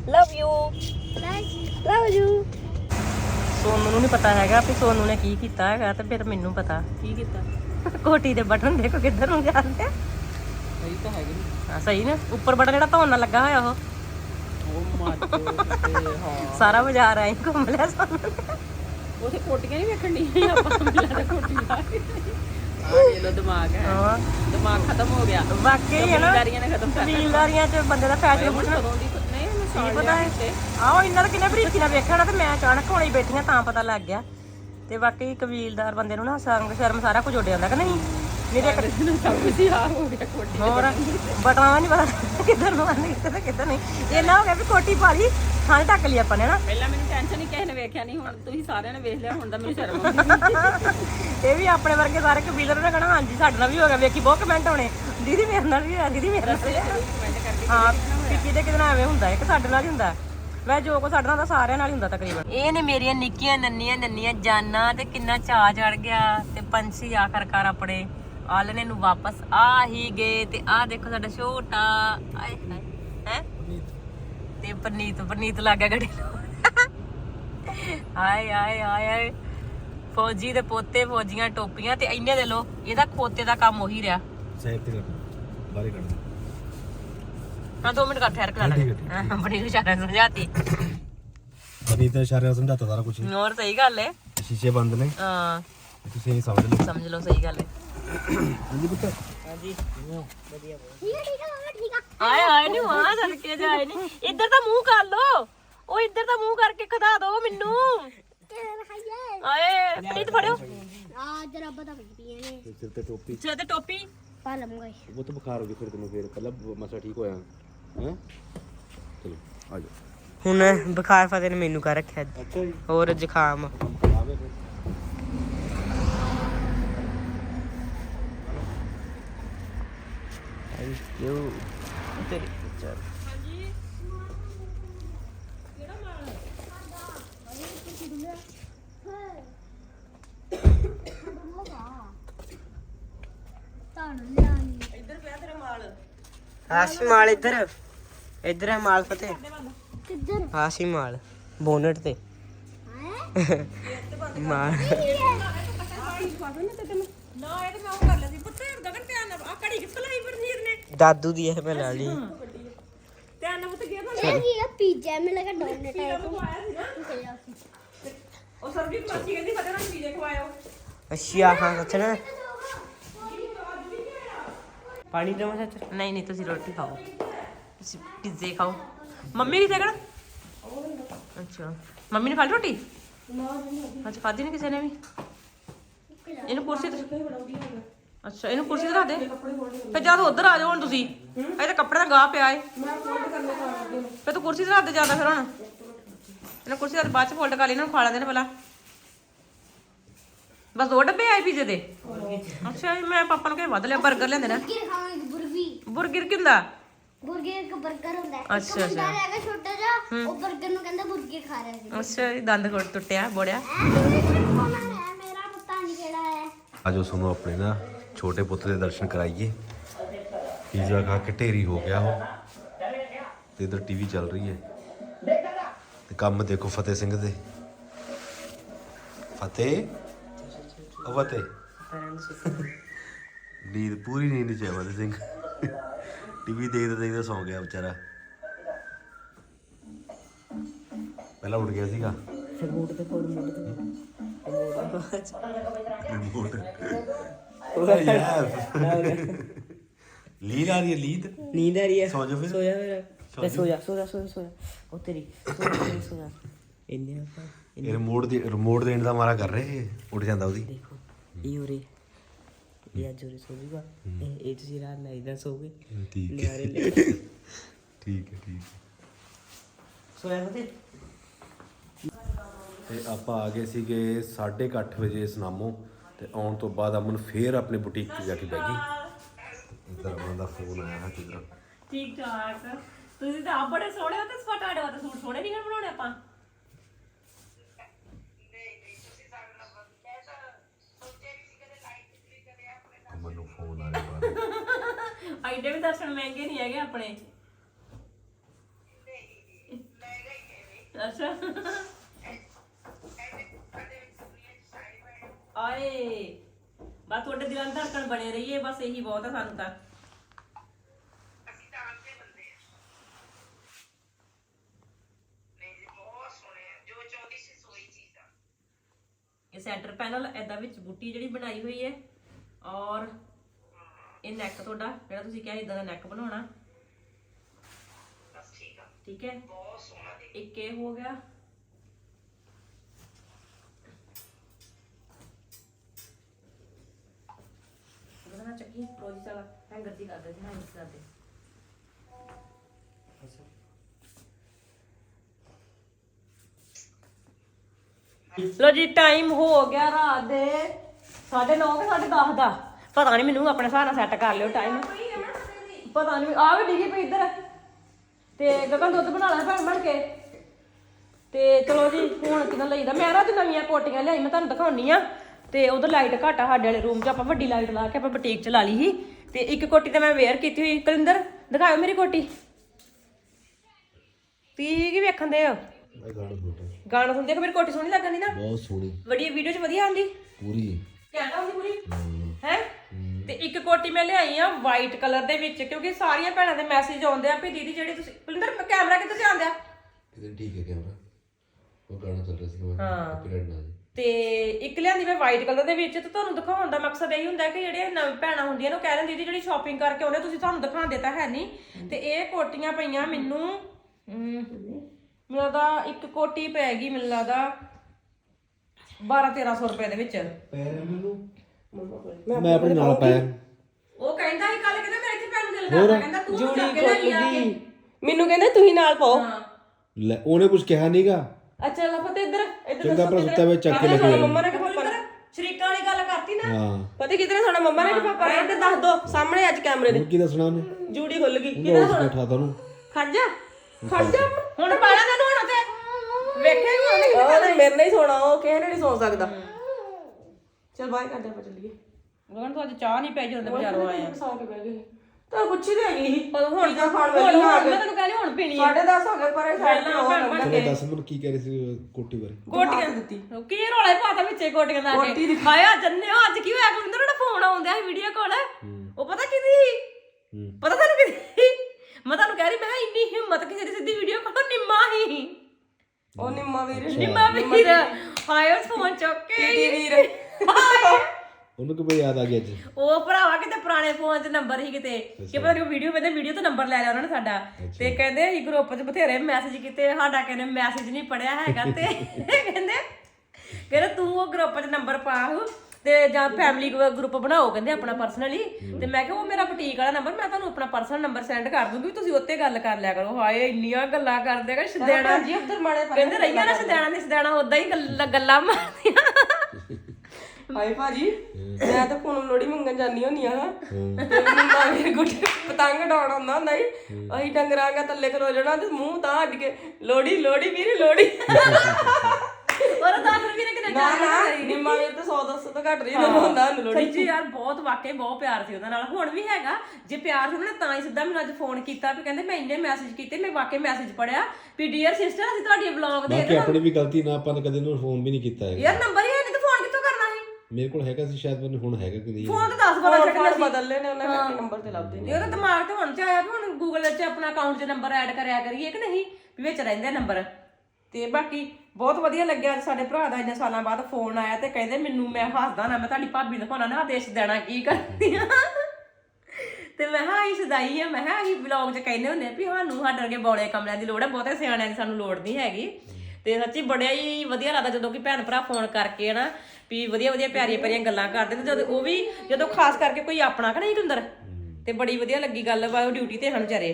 love you love you Sonu ਨੂੰ ਨਹੀਂ ਪਤਾ ਹੈਗਾ ਵੀ ਸੋਨੂ ਨੇ ਕੀ ਕੀਤਾ ਹੈਗਾ ਤੇ ਫਿਰ ਮੈਨੂੰ ਪਤਾ। ਕੀ ਕੀਤਾ? ਕੋਟੀ ਦੇ ਬਟਨ ਦੇਖੋ ਕਿੱਧਰ ਨੂੰ ਜਾਂਦੇ। ਸਹੀ ਤਾਂ ਹੈਗੇ ਹਾਂ ਸਹੀ ਨਾ। ਉੱਪਰ ਬਟਨ ਜਿਹੜਾ ਧੋਣ ਨਾਲ ਲੱਗਾ ਹੋਇਆ ਉਹ। ਹਾਂ। ਸਾਰਾ ਬਾਜ਼ਾਰ ਆਈ ਘੁੰਮ ਲਿਆ ਸੋਨੂ। ਉਥੇ ਕੋਟੀਆਂ ਨਹੀਂ ਵੇਖਣ ਦੀ ਆਪਾਂ। ਮਿਲਾ ਦੇ ਕੋਟੀ ਲਾ ਕੇ ਆ ਇਹ ਲੋ ਦਿਮਾਗ ਹੈ। ਹਾਂ। ਦਿਮਾਗ ਖਤਮ ਹੋ ਗਿਆ। ਵਾਕਈ ਹੈ ਨਾ ਕਬੀਲਦਾਰੀਆਂ ਨੇ ਖਤਮ ਕਰ ਕਬੀਲਦਾਰੀਆਂ ਚ ਬੰਦੇ ਦਾ ਫੈਸ਼ਨ ਪੁੱਛਣਾ। ਕਦੋਂ ਦੀ ਨਹੀਂ ਮੈਂ ਕੀ ਸਾਲ ਪਤਾ ਹੈ? ਆਹੋ ਇਹਨਾਂ ਦਾ ਕਿੰਨੇ ਬਰੀਕੀ ਨਾਲ ਵੇਖਣਾ ਤੇ ਮੈਂ ਅਚਾਨਕ ਹੋਣੀ ਬੈਠੀਆਂ ਤਾਂ ਪਤਾ ਲੱਗ ਗਿਆ। ਤੇ ਬਾਕੀ ਕਬੀਲਦਾਰ ਬੰਦੇ ਨੂੰ ਨਾ ਸੰਗ ਸ਼ਰਮ ਸਾਰਾ ਕੁਝ ਉੱਡ ਜਾਂਦਾ ਕਿ ਨਹੀਂ? ਨਹੀਂ ਦੇਖ ਸਭ ਕੁਝ ਆ ਹੋ ਗਿਆ ਕੋਟੀ ਹੋਰ? ਬਟਨਾ ਨਹੀਂ ਪਤਾ ਕਿੱਧਰ ਨੂੰ ਆਣੇ ਕਿੱਧਰ ਤੇ ਕਿੱਧਰ ਨਹੀਂ। ਇਹ ਨਾ ਹੋ ਗਿਆ ਵੀ ਕੋਟੀ ਪਾ ਲਈ ਥਾਂ ਢੱਕ ਲਈ ਆਪਾਂ ਨੇ ਨਾ ਪਹਿਲਾਂ ਮੈਨੂੰ ਟੈਨਸ਼ਨ ਨਹੀਂ ਕਿਸੇ ਨੇ ਵੇਖਿਆ ਨਹੀਂ ਹੁਣ ਤੁਸੀਂ ਸਾਰਿਆਂ ਨੇ ਵੇਖ ਲਿਆ ਹੁਣ ਤਾਂ ਮੈਨੂੰ ਸ਼ਰਮ ਆਉਂਦੀ। ਇਹ ਵੀ ਆਪਣੇ ਵਰਗੇ ਸਾਰੇ ਕਬੀਲਰ ਨੇ ਕਹਣਾ ਹਾਂਜੀ ਸਾਡੇ ਨਾਲ ਵੀ ਹੋ ਗਿਆ ਵੇਖੀ ਬਹੁਤ ਕਮੈਂਟ ਹੋਣੇ। ਦੀਦੀ ਮੇਰੇ ਨਾਲ ਵੀ ਹੋਇਆ ਦੀਦੀ ਮੇਰੇ ਨਾਲ ਵੀ ਹੋਇਆ। ਕਮੈਂਟ ਕਰਕੇ ਹਾਂ ਵੀ ਕਿਤੇ ਕਿਤੇ ਨਾਲ ਐਵੇਂ ਹੁੰਦਾ ਹੈ ਕਿ ਸਾਡੇ ਨਾਲ ਹੀ ਹੁੰਦਾ। ਹੈ। ਵੈ ਜੋ ਕੋ ਸਾਡੇ ਨਾਲ ਤਾਂ ਸਾਰਿਆਂ ਨਾਲ ਹੀ ਹੁੰਦਾ ਤਕਰੀਬਨ। ਇਹ ਨੇ ਮੇਰੀਆਂ ਨਿੱਕੀਆਂ ਨੰਨੀਆਂ ਨੰਨੀਆਂ ਜਾਨਾਂ ਤੇ ਕਿੰਨਾ ਚਾਅ ਚੜ ਗਿਆ ਤੇ ਪੰਛੀ ਆਖਰਕਾਰ ਆਪਣੇ। ਆਲਣੇ ਨੂੰ ਵਾਪਸ ਆ ਹੀ ਗਏ ਤੇ ਆ ਦੇਖੋ ਸਾਡਾ ਛੋਟਾ ਆਏ ਹਾਏ ਹੈ? ਤੇ ਪਰਨੀਤ ਪਰਨੀਤ ਲੱਗ ਗਿਆ ਗੱਡੀ ਹਾਏ ਹਾਏ ਹਾਏ ਹਾਏ ਫੌਜੀ ਦੇ ਪੋਤੇ ਫੌਜੀਆਂ ਟੋਪੀਆਂ ਤੇ ਇੰਨੇ ਦੇ ਲੋ ਇਹਦਾ ਖੋਤੇ ਦਾ ਕੰਮ ਉਹੀ ਰਿਹਾ। ਸਾਈਡ ਤੇ ਬਾਰੇ ਕੱਢ ਹਾਂ 2 ਮਿੰਟ ਕਰ ਠਹਿਰ ਕੇ ਲਾ ਬੜੀ ਇਸ਼ਾਰਾ ਸਮਝਾਤੀ। ਬਣੀ ਤੇ ਇਸ਼ਾਰੇ ਸਮਝਾਤਾ ਸਾਰਾ ਕੁਝ ਹੋਰ ਸਹੀ ਗੱਲ ਹੈ ਸ਼ੀਸ਼ੇ ਬੰਦ ਨੇ। ਹਾਂ। ਤੁਸੀਂ ਸਮਝ ਲਓ। ਸਮਝ ਲਓ ਸਹੀ ਗੱਲ ਹੈ ਹਾਂਜੀ ਪੁੱਤ। ਹਾਂਜੀ। ਵਧੀਆ ਠੀਕ ਹੈ ਠੀਕ ਹੈ ਮਾਮਾ ਠੀਕ ਆ। ਆਏ ਆਏ ਨਹੀਂ ਵਾਹ ਸਦਕੇ ਜਾਏ ਨਹੀਂ ਇੱਧਰ ਤਾਂ ਮੂੰਹ ਕਰ ਲੋ ਉਹ ਇੱਧਰ ਤਾਂ ਮੂੰਹ ਕਰਕੇ ਖਦਾ ਦੋ ਮੈਨੂੰ। ਕਿਹੜਾ ਖਾਈਏ ਆਏ ਪ੍ਰੀਤ ਫੜਿਓ। ਆ ਜਰਾ ਬਤਾ ਪਈਆਂ ਨੇ। ਸਿਰ ਤੇ ਟੋਪੀ। ਸਿਰ ਤੇ ਟੋਪੀ। ਪਾ ਲਵਾਂਗੇ। ਉਹ ਤਾਂ ਬੁਖਾਰ ਹੋ ਗਿਆ ਫਿਰ ਤੈਨੂੰ ਫਿਰ। ਪਹਿਲਾਂ ਮਸਾ ਠੀਕ ਹੋਇਆ। ਹੈ? ਚਲੋ ਆ ਜਾਓ। ਹੁਣ ਬੁਖਾਰ ਫਤੇ ਨੇ ਮੈਨੂੰ ਕਰ ਰੱਖਿਆ। ਅੱਛਾ ਜੀ। ਹੋਰ ਜ਼ੁਕਾਮ ਆਵੇ ਫਿਰ ਯੂ ਤੇਰੀ ਚੱਲ ਇੱਧਰ ਪਿਆ ਤੇਰਾ ਮਾਲ। ਆਸੀ ਮਾਲ ਇੱਧਰ। ਇੱਧਰ ਹੈ ਮਾਲ ਫਤਿਹ। ਕਿੱਧਰ? ਆਸੀ ਮਾਲ ਬੋਨਟ ਤੇ। ਹੈ ਮਾਲ। ਨਾ ਇਹ ਤਾਂ ਮੈਂ ਉਹ ਕਰ ਲੈਂਦੀ ਪੁੱਤ ਗਗਨ ਧਿਆਨ ਆ ਕੜੀ ਕਿੱਥੇ ਲਾਈ ਪਰਨੀਰ ਨੇ। ਦਾਦੂ ਦੀ ਇਹ ਮੈਂ ਲਾ ਲਈ। ਧਿਆਨ ਨਾਲ ਪੁੱਤ ਗਿਆ ਨਾ ਇਹ ਕੀ ਹੈ ਪੀਜ਼ਾ ਮੈਨੂੰ ਲੱਗਾ ਡੋਨਟ ਹੈ ਉਹ ਸਰਬੀ ਮਾਸੀ ਕਹਿੰਦੀ ਫਤੇ ਨਾਲ ਪੀਜੇ ਖਵਾਇਓ। ਅੱਛਾ ਹਾਂ ਸੱਚ ਨਾ। ਪਾਣੀ ਦੇਵਾਂ ਸੱਚ। ਨਹੀਂ ਨਹੀਂ ਤੁਸੀਂ ਰੋਟੀ ਖਾਓ। ਤੁਸੀਂ ਪਿੱਜ਼ੇ ਖਾਓ। ਮੰਮੀ ਕਿੱਥੇ ਗਣਾ ਅੱਛਾ। ਮੰਮੀ ਨੇ ਖਾ ਲਈ ਰੋਟੀ? ਅੱਛਾ ਖਾਦੀ ਨਹੀਂ ਕਿਸੇ ਨੇ ਵੀ? ਇਹਨੂੰ ਕੁਰਸੀ ਤੇ ਅੱਛਾ ਇਹਨੂੰ ਕੁਰਸੀ ਤੇ ਰੱਖ ਦੇ। ਫਿਰ ਜਦ ਉਧਰ ਆ ਜਾਓ ਹੁਣ ਤੁਸੀਂ। ਇਹ ਤਾਂ ਕੱਪੜੇ ਦਾ ਗਾਹ ਪਿਆ ਏ। ਫਿਰ ਤੂੰ ਕੁਰਸੀ ਤੇ ਦੇ ਜਾਂਦਾ ਫਿਰ ਹੁਣ। ਇਹਨਾਂ ਕੁਰਸੀ ਤੇ ਬਾਅਦ ਚ ਫੋਲਡ ਕਰ ਲਈ ਇਹਨਾਂ ਨੂੰ ਖਾ ਬਸ ਦੋ ਡੱਬੇ ਆਏ ਪੀਜ਼ੇ ਦੇ? ਅੱਛਾ ਜੀ ਮੈਂ ਪਾਪਾ ਨੂੰ ਕਹੇ ਵੱਧ ਲਿਆ 버ਗਰ ਲੈਂਦੇ ਨਾ। ਬਰਗਰ ਕੀ ਹੁੰਦਾ ਬਰਗਰ ਇੱਕ 버ਗਰ ਹੁੰਦਾ ਅੱਛਾ ਅੱਛਾ। ਉਹ 버ਗਰ ਨੂੰ ਕਹਿੰਦਾ ਬੁਰਗੀ ਖਾ ਰਿਹਾ ਸੀ। ਅੱਛਾ ਜੀ ਦੰਦ ਕੋਟ ਟੁੱਟਿਆ ਬੋੜਿਆ ਆਜੋ ਸਾਨੂੰ ਆਪਣੇ ਨਾ ਛੋਟੇ ਪੁੱਤ ਦੇ ਦਰਸ਼ਨ ਕਰਾਈਏ। ਪੀਜ਼ਾ ਖਾ ਕੇ ਢੇਰੀ ਹੋ ਗਿਆ ਉਹ। ਤੇ ਇਧਰ ਟੀਵੀ ਚੱਲ ਰਹੀ ਹੈ। ਤੇ ਕੰਮ ਦੇਖੋ ਫਤਿਹ ਸਿੰਘ ਦੇ। ਫਤਿਹ? ਉਹ ਫਤਿਹ। ਨੀਂਦ ਪੂਰੀ ਨੀਂਦ ਚ ਹੈ ਫਤਿਹ ਸਿੰਘ। ਟੀਵੀ ਦੇਖਦਾ ਦੇਖਦਾ ਸੌ ਗਿਆ ਵਿਚਾਰਾ। ਪਹਿਲਾਂ ਉੱਡ ਗਿਆ ਸੀਗਾ। ਫਿਰ ਮੂਡ ਤੇ ਫੋਨ ਮੂਡ ਤੇ। ਰਿਮੋਟ ਯਾਰ। ਲੀਡ ਆ ਰਹੀ ਹੈ ਲੀਡ ਨੀਂਦ ਆ ਰਹੀ ਹੈ। ਸੌ ਜਾ ਫਿਰ। ਸੋ ਜਾ ਫਿਰ। ਸੋ ਜਾ। ਸੋ ਜਾ ਸੋ ਜਾ ਸੋ ਜਾ ਉਹ ਤੇਰੀ ਸੋ ਜਾ ਤੇਰੀ, ਸੋ ਜਾ। ਇੰਨੇ ਆਪਾਂ ਇਹ ਰਿਮੋਟ ਦੀ ਰਿਮੋਟ ਦੇਣ ਦਾ ਮਾਰਾ ਕਰ ਰਹੇ ਉੱਡ ਜਾਂਦਾ ਉਹਦੀ। ਦੇਖੋ ਇਹ ਉਰੇ ਇਹ ਅੱਜ ਉਰੇ ਸੋ ਜੂਗਾ। ਇਹ ਇਹ ਤੁਸੀਂ ਰਾਤ ਨਾਲ ਇਦਾਂ ਸੋਗੇ ਠੀਕ ਨਿਆਰੇ ਲੈ। ਠੀਕ ਹੈ ਠੀਕ ਸੋਇਆ ਫਤੇ ਤੇ ਆਪਾਂ ਆ ਗਏ ਸੀਗੇ 8:30 ਵਜੇ ਸਨਾਮੋ। ਤੇ ਆਉਣ ਤੋਂ ਬਾਅਦ ਅਮਨ ਫੇਰ ਆਪਣੀ ਬੁਟੀਕ ਤੇ ਜਾ ਕੇ ਬਹਿ ਗਈ। ਇਧਰ ਅਮਨ ਦਾ ਫੋਨ ਆਇਆ ਹੈ ਕਿਧਰ ਠੀਕ ਠਾਕ। ਤੁਸੀਂ ਤਾਂ ਆਪ ਬੜੇ ਸੋਹਣੇ ਹੋ ਤੇ ਤੁਹਾਡੇ ਵਾਸਤੇ ਸੂਟ ਸੋਹਣੇ ਨਹੀਂ ਬਣਾਉਣੇ ਆਪਾਂ? ਅਮਨ ਨੂੰ ਫੋਨ ਆ ਰਿਹਾ ਐਡੇ ਵੀ ਦਰਸ਼ਨ ਮਹਿੰਗੇ ਨਹੀਂ ਹੈਗੇ ਆਪਣੇ। ਬਸ ਇਹੀ ਬਹੁਤ ਆ ਸਾਨੂੰ ਤਾਂ। ਇਹ ਸੈਂਟਰ ਪੈਨਲ ਐਦਾਂ ਵਿੱਚ ਬੂਟੀ ਜਿਹੜੀ ਬਣਾਈ ਹੋਈ ਹੈ ਔਰ ਇਹ ਨੈਕ ਤੁਹਾਡਾ ਜਿਹੜਾ ਤੁਸੀਂ ਕਿਹਾ ਇਦਾਂ ਦਾ ਨੈਕ ਬਣਾਉਣਾ। ਠੀਕ ਹੈ। ਬਹੁਤ ਸੋਹਣਾ ਇੱਕ ਇਹ ਹੋ ਗਿਆ। ਉਹਦਾ ਨਾ ਚੱਕੀ ਰੋਜੀ ਚਲਾ ਹੈਂਗਰ ਦੀ ਕਰ ਦੇ ਹਾਂ ਇਸ ਕਰ ਦੇ ਲੋ ਜੀ ਟਾਈਮ ਹੋ ਗਿਆ ਰਾਤ ਦੇ 9:30 ਕਿ 10:30 ਦਾ। ਪਤਾ ਨਹੀਂ ਮੈਨੂੰ ਆਪਣੇ ਹਿਸਾਬ ਨਾਲ ਸੈੱਟ ਕਰ ਲਿਓ ਟਾਈਮ ਪਤਾ ਨਹੀਂ ਆ ਵੀ ਡਿੱਗੀ ਪਈ ਇੱਧਰ। ਤੇ ਗਗਨ ਦੁੱਧ ਬਣਾ ਲੈ ਭੈਣ ਬਣ ਕੇ। ਤੇ ਚਲੋ ਜੀ ਹੁਣ ਕਿਦਾਂ ਲਈਦਾ? ਮੈਂ ਨਾ ਅੱਜ ਨਵੀਆਂ ਕੋਟੀਆਂ ਲਿਆਈ ਮੈਂ ਤੁਹਾਨੂੰ ਦਿਖਾਉਣੀ ਆ। ਤੇ ਉਧਰ ਲਾਈਟ ਘੱਟ ਆ ਸਾਡੇ ਵਾਲੇ ਰੂਮ 'ਚ ਆਪਾਂ ਵੱਡੀ ਲਾਈਟ ਲਾ ਕੇ ਆਪਾਂ ਬੁਟੀਕ 'ਚ ਲਾ ਲਈ ਸੀ। ਤੇ ਇੱਕ ਕੋਟੀ ਤਾਂ ਮੈਂ ਵੇਅਰ ਕੀਤੀ ਹੋਈ ਕਲਿੰਦਰ ਦਿਖਾਓ ਮੇਰੀ ਕੋਟੀ। ਤੀ ਕੀ ਵੇਖਣ ਦੇ ਹੋ? ਗਾਣਾ ਸੁਣਦਾ ਗਾਣਾ ਸੁਣਦੇ ਕਿ ਮੇਰੀ ਕੋਟੀ ਸੋਹਣੀ ਲੱਗਦੀ ਨਾ? ਬਹੁਤ ਸੋਹਣੀ। ਵੱਡੀ ਵੀਡੀਓ 'ਚ ਵਧੀਆ ਆਉਂਦੀ? ਪੂਰੀ। ਕਹਿਣਾ ਹੁੰਦੀ ਪੂਰੀ? ਹੈ। ਤੇ ਇੱਕ ਕੋਟੀ ਮੈਂ ਲਿਆਈ ਆ ਵਾਈਟ ਕਲਰ ਦੇ ਵਿੱਚ ਕਿਉਂਕਿ ਸਾਰੀਆਂ ਭੈਣਾਂ ਦੇ ਮੈਸੇਜ ਆਉਂਦੇ ਆ ਵੀ ਦੀਦੀ ਜਿਹੜੀ ਤੁਸੀਂ ਬਲਿੰਦਰ ਕੈਮਰਾ ਕਿੱਧਰ ਜਾਂਦਾ ਕਿਤੇ ਠੀਕ ਹੈ ਕੈਮਰਾ ਉਹ ਗਾਣਾ ਚੱਲ ਰਿਹਾ ਸੀ ਮੈਂ ਹਾਂ। ਕਾਪੀਰਾਈਟ ਨਾ ਤੇ ਇੱਕ ਲਿਆਂਦੀ ਮੈਂ ਵਾਈਟ ਕਲਰ ਦੇ ਵਿੱਚ ਤੇ ਤੁਹਾਨੂੰ ਦਿਖਾਉਣ ਦਾ ਮਕਸਦ ਇਹ ਹੁੰਦਾ ਕਿ ਜਿਹੜੇ ਨਵੀਂ ਭੈਣਾਂ ਹੁੰਦੀਆਂ ਨੇ ਉਹ ਕਹਿ ਦਿੰਦੀ ਦੀਦੀ ਜਿਹੜੀ ਸ਼ਾਪਿੰਗ ਕਰਕੇ ਆਉਂਦੇ ਤੁਸੀਂ ਤੁਹਾਨੂੰ ਦਿਖਾਉਂਦੇ ਤਾਂ ਹੈ ਨਹੀਂ। ਤੇ ਇਹ ਕੋਟੀਆਂ ਪਈਆਂ ਮੈਨੂੰ ਮੈਨੂੰ ਲੱਗਦਾ ਇੱਕ ਕੋਟੀ ਪੈ ਗਈ ਮੈਨੂੰ ਲੱਗਦਾ 12 1300 ਰੁਪਏ ਦੇ ਵਿੱਚ। ਮੈਂ ਆਪਣੇ ਨਾਲ ਪਾਇਆ ਉਹ ਕਹਿੰਦਾ ਸੀ ਕੱਲ ਕਹਿੰਦਾ ਮੇਰੇ ਇੱਥੇ ਪੈਣ ਦਿਲ ਕਰਦਾ ਕਹਿੰਦਾ ਤੂੰ ਚੱਕ ਕੇ ਲੈ ਆ। ਕੇ ਮੈਨੂੰ ਕਹਿੰਦੇ ਤੁਸੀਂ ਨਾਲ ਪਾਓ। ਲੈ ਉਹਨੇ ਕੁਝ ਕਿਹਾ ਨਹੀਂਗਾ ਅੱਛਾ ਲਾ ਪਤਾ ਇੱਧਰ ਇੱਧਰ ਚੰਗਾ ਭਲਾ ਸੁੱਤਾ ਵੇ ਚੱਕ ਕੇ ਲੈ ਕੇ। ਮੰਮਾ ਨੇ ਕਿ ਪਾਪਾ ਨੇ। ਸ਼ਰੀਕਾਂ ਵਾਲੀ ਗੱਲ ਕਰਤੀ ਨਾ। ਹਾਂ। ਪਤਾ ਕਿਧਰੇ ਸਾਡਾ ਮੰਮਾ ਨੇ ਕਿ ਪਾਪਾ ਨੇ ਤੇ ਦੱਸ ਦੋ ਸਾਹਮਣੇ ਅੱਜ ਕੈਮਰੇ ਦੇ। ਕੀ ਦੱਸਣਾ ਉਹਨੇ ਜੂੜੀ ਖੁੱਲ ਗਈ। ਤਾ ਉਹਨੂੰ। ਖੜ ਜਾ ਖੜ ਜਾ ਹੁਣ ਪਾਣਾ ਤੈਨੂੰ ਹੁਣ ਤੇ ਵੇਖੇ ਹੀ ਉਹਨੇ ਉਹ ਤੇ ਮੇਰੇ ਨਾਲ ਹੀ ਸੋਣਾ ਉਹ ਕਿਸੇ ਨੇ ਨਹੀਂ ਸੌ ਸਕਦਾ। ਚਲ ਬਾਏ ਕਰਦੇ ਆਪਾਂ ਚੱਲੀਏ। ਗਗਨ ਤੂੰ ਅੱਜ ਚਾਹ ਨਹੀਂ ਪੈ ਜਦੋਂ ਬਾਜ਼ਾਰੋਂ ਆਏ ਆ ਸੌ ਕੇ ਬਹਿ ਗਏ? ਤਾਂ ਪੁੱਛੀ ਤੇ ਹੈਗੀ ਸੀ ਪਰ ਹੁਣ ਪੀਜ਼ਾ ਖਾਣ ਹੁਣ ਵੇਲੇ ਆ ਹੁਣ ਮੈਂ ਤੈਨੂੰ ਕਹਿੰਦੀ ਹੁਣ ਪੀਣੀ ਆ। ਸਾਢੇ 10 ਹੋ ਗਏ ਪਰ ਸਾਈਡ ਤੇ ਹੋ ਬਣ ਚਲੋ ਦੱਸ ਮੈਨੂੰ ਕੀ ਕਹਿ ਰਹੀ ਸੀ ਕੋਟੀ ਬਾਰੇ? ਕੋਟੀਆਂ ਦਿੱਤੀ। ਕੀ ਰੋਲਾ ਪਾਤਾ ਵਿੱਚੇ ਕੋਟੀਆਂ ਦਾ ਕੇ। ਹਾਇਆ ਜੰਨੇ ਅੱਜ ਕੀ ਹੋਇਆ? ਕੁਲਿੰਦਰ ਦਾ ਫੋਨ ਆਉਂਦਿਆ ਸੀ ਵੀਡੀਓ ਕਾਲ ਉਹ ਪਤਾ ਕਿਹਦੀ ਸੀ? ਪਤਾ ਤੁਹਾਨੂੰ ਕਿਹਦੀ ਸੀ? ਮੈਂ ਤੁਹਾਨੂੰ ਕਹਿ ਰਹੀ ਮੈਂ ਕਿਹਾ ਇੰਨੀ ਹਿੰਮਤ ਕਿਸੇ ਦੀ ਸਿੱਧੀ ਵੀਡੀਓ ਕਾਲ ਨਿੰਮਾ ਹੀ ਉਹ ਨਿੰਮਾ ਵੀਰ। ਨਿੰਮਾ ਵੀਰ। ਹਾਏ ਉਸ ਫੋਨ ਚੁੱਕ ਕੇ ਟੀਟੀ ਵੀਰ? ਉਹਨੂੰ ਕਿ ਬਈ ਯਾਦ ਆ ਗਿਆ ਅੱਜ? ਉਹ ਭਰਾਵਾ ਕਿਤੇ ਪੁਰਾਣੇ ਫੋਨ 'ਚ ਨੰਬਰ ਹੀ ਕਿਤੇ। ਕਿ ਪਤਾ ਨਹੀਂ ਵੀਡੀਓ ਵੇਦੇ ਵੀਡੀਓ ਤੋਂ ਨੰਬਰ ਲੈ ਲਿਆ ਉਹਨਾਂ ਨੇ ਸਾਡਾ। ਤੇ ਕਹਿੰਦੇ ਅਸੀਂ ਗਰੁੱਪ 'ਚ ਬਥੇਰੇ ਮੈਸੇਜ ਕੀਤੇ ਸਾਡਾ ਕਹਿੰਦੇ ਮੈਸੇਜ ਨਹੀਂ ਪੜਿਆ ਹੈਗਾ ਤੇ ਕਹਿੰਦੇ ਕਹਿੰਦੇ ਤੂੰ ਉਹ ਗਰੁੱਪ 'ਚ ਨੰਬਰ ਪਾ ਹੂ ਤੇ ਜਾਂ ਫੈਮਿਲੀ ਗਰੁੱਪ ਬਣਾਓ ਕਹਿੰਦੇ ਆਪਣਾ ਪਰਸਨਲੀ ਤੇ ਮੈਂ ਕਿਹਾ ਉਹ ਮੇਰਾ ਬੁਟੀਕ ਵਾਲਾ ਨੰਬਰ ਮੈਂ ਤੁਹਾਨੂੰ ਆਪਣਾ ਪਰਸਨਲ ਨੰਬਰ ਸੈਂਡ ਕਰ ਦੂੰਗੀ ਤੁਸੀਂ ਉੱਤੇ ਗੱਲ ਕਰ ਲਿਆ ਕਰੋ। ਹਾਏ ਇੰਨੀਆਂ ਗੱਲਾਂ ਕਰਦੇ ਕਿ ਸਿੱਧੇਣਾ ਜੀ ਉੱਧਰ ਮਾੜੇ ਪਾ ਕਹਿੰਦੇ ਰਹੀਆਂ ਨਾ ਸਿੱਧੇਣਾ ਨਹੀਂ ਸਿੱਧੇਣਾ ਉਦਾਂ ਹੀ ਗੱਲਾਂ- ਗੱਲਾਂ ਮਾਰਦੀਆਂ। ਹਾਏ ਭਾਜੀ ਮੈਂ ਤਾਂ ਪੁਣਮ ਲੋੜੀ ਮੰਗਣ ਜਾਂਦੀ ਹੁੰਦੀ ਆ ਨਾ। ਤੇ ਮੁੰਡਾ ਮੇਰੇ ਗੁੱਟੇ ਪਤੰਗ ਡਾਉਣ ਆਉਂਦਾ ਹੁੰਦਾ ਸੀ। ਅਸੀਂ ਡੰਗਰਾਂਗਾ ਥੱਲੇ ਖਲੋ ਜਾਣਾ ਤੇ ਮੂੰਹ ਤਾਂ ਅੱਡ ਕੇ ਲੋੜੀ ਲੋੜੀ ਵੀਰੇ ਲੋੜੀ ਔਰ 10 ਰੁਪਏ ਨੇ ਕਿੰਨੇ ਨਾ ਨਾ ਨਿੰਮਾ ਵੀਰ ਤੇ 100 200 ਤੋਂ ਘੱਟ ਰਹੀ ਨਾ ਹੁੰਦਾ ਸਾਨੂੰ ਲੋੜੀ ਸੱਚੀ ਯਾਰ ਬਹੁਤ ਵਾਕਈ ਬਹੁਤ ਪਿਆਰ ਸੀ ਉਹਦੇ ਨਾਲ। ਹੁਣ ਵੀ ਹੈਗਾ। ਜੇ ਪਿਆਰ ਸੀ ਉਹਨੇ ਤਾਂ ਹੀ ਸਿੱਧਾ ਮੈਨੂੰ ਅੱਜ ਫੋਨ ਕੀਤਾ ਵੀ ਕਹਿੰਦੇ ਮੈਂ ਇੰਨੇ ਮੈਸੇਜ ਕੀਤੇ ਮੈਂ ਵਾਕਈ ਮੈਸੇਜ ਪੜਿਆ ਵੀ ਡੀਅਰ ਸਿਸਟਰ ਅਸੀਂ ਤੁਹਾਡੀ ਵਲੌਗ ਦੇ ਬਾਕੀ ਆਪਣੀ ਵੀ ਗਲਤੀ ਨਾ ਆਪਾਂ ਨੇ ਕਦੇ ਨੂੰ ਫੋਨ ਵੀ ਨਹੀਂ ਕੀਤਾ ਹੈਗਾ। ਯਾਰ ਨੰਬਰ ਹੀ ਹੈ ਤਾਂ ਫੋਨ ਕਿੱਥੋਂ ਕਰਨਾ ਸੀ ਮੇਰੇ ਕੋਲ ਹੈਗਾ ਸੀ ਸ਼ਾਇਦ ਮੈਨੂੰ ਹੁਣ ਹੈਗਾ ਕਿ ਨਹੀਂ? ਫੋਨ ਤਾਂ 10 ਵਾਰ ਫੋਨ ਚੱਕਣਾ ਫਾਨ ਬਦਲ ਲੈਣੇ ਉਹਨਾਂ ਕਰਕੇ ਨੰਬਰ ਤੇ ਲੱਭਦੇ ਇਹ ਉਹਦਾ ਦਿਮਾਗ ਤੇ ਹੁਣ ਚ ਆਇਆ ਵੀ ਹੁਣ ਗੂਗਲ 'ਚ ਆਪਣਾ ਅਕਾਊਂਟ 'ਚ ਨੰਬਰ ਐਡ ਕਰਿਆ ਕਰੀਏ ਕਿ ਨਹੀਂ? ਵੀ ਵਿੱਚ ਰਹਿੰਦੇ ਨੰਬਰ ਤੇ ਬਾਕੀ ਬਹੁਤ ਵਧੀਆ ਲੱਗਿਆ ਅੱਜ ਸਾਡੇ ਭਰਾ ਦਾ ਇੰਨੇ ਸਾਲਾਂ ਬਾਅਦ ਫੋਨ ਆਇਆ ਤੇ ਕਹਿੰਦੇ ਮੈਨੂੰ ਮੈਂ ਹੱਸਦਾ ਨਾ ਮੈਂ ਤੁਹਾਡੀ ਭਾਬੀ ਨੂੰ ਦਿਖਾਉਣਾ ਨਾ ਦੇਸ਼ ਦੇਣਾ ਕੀ ਕਰਦੀ ਆ। ਤੇ ਮੈਂ ਹਾਂ ਇਹ ਸਦਾਈ ਆ ਮੈਂ ਹਾਂ ਅਸੀਂ ਵਲੌਗ 'ਚ ਕਹਿੰਦੇ ਹੁੰਦੇ ਆ ਵੀ ਸਾਨੂੰ ਸਾਡੇ ਵਰਗੇ ਬੌਲੇ ਕਮਲਿਆਂ ਦੀ ਲੋੜ ਹੈ ਬਹੁਤੇ ਸਿਆਣਿਆਂ ਦੀ ਸਾਨੂੰ ਲੋੜ ਨਹੀਂ ਹੈਗੀ। ਤੇ ਸੱਚੀ ਬੜਿਆ ਹੀ ਵਧੀਆ ਲੱਗਦਾ ਜਦੋਂ ਕਿ ਭੈਣ ਭਰਾ ਫੋਨ ਕਰਕੇ ਨਾ ਵੀ ਵਧੀਆ ਵਧੀਆ ਪਿਆਰੀਆਂ ਪਿਆਰੀਆਂ ਗੱਲਾਂ ਕਰਦੇ ਨੇ ਜਦੋਂ ਉਹ ਵੀ ਜਦੋਂ ਖਾਸ ਕਰਕੇ ਕੋਈ ਆਪਣਾ ਕਿ ਨਹੀਂ ਤੇ ਬੜੀ ਵਧੀਆ ਲੱਗੀ ਗੱਲ ਵਾ ਉਹ ਡਿਊਟੀ ਤੇ ਹਨ ਵਿਚਾਰੇ।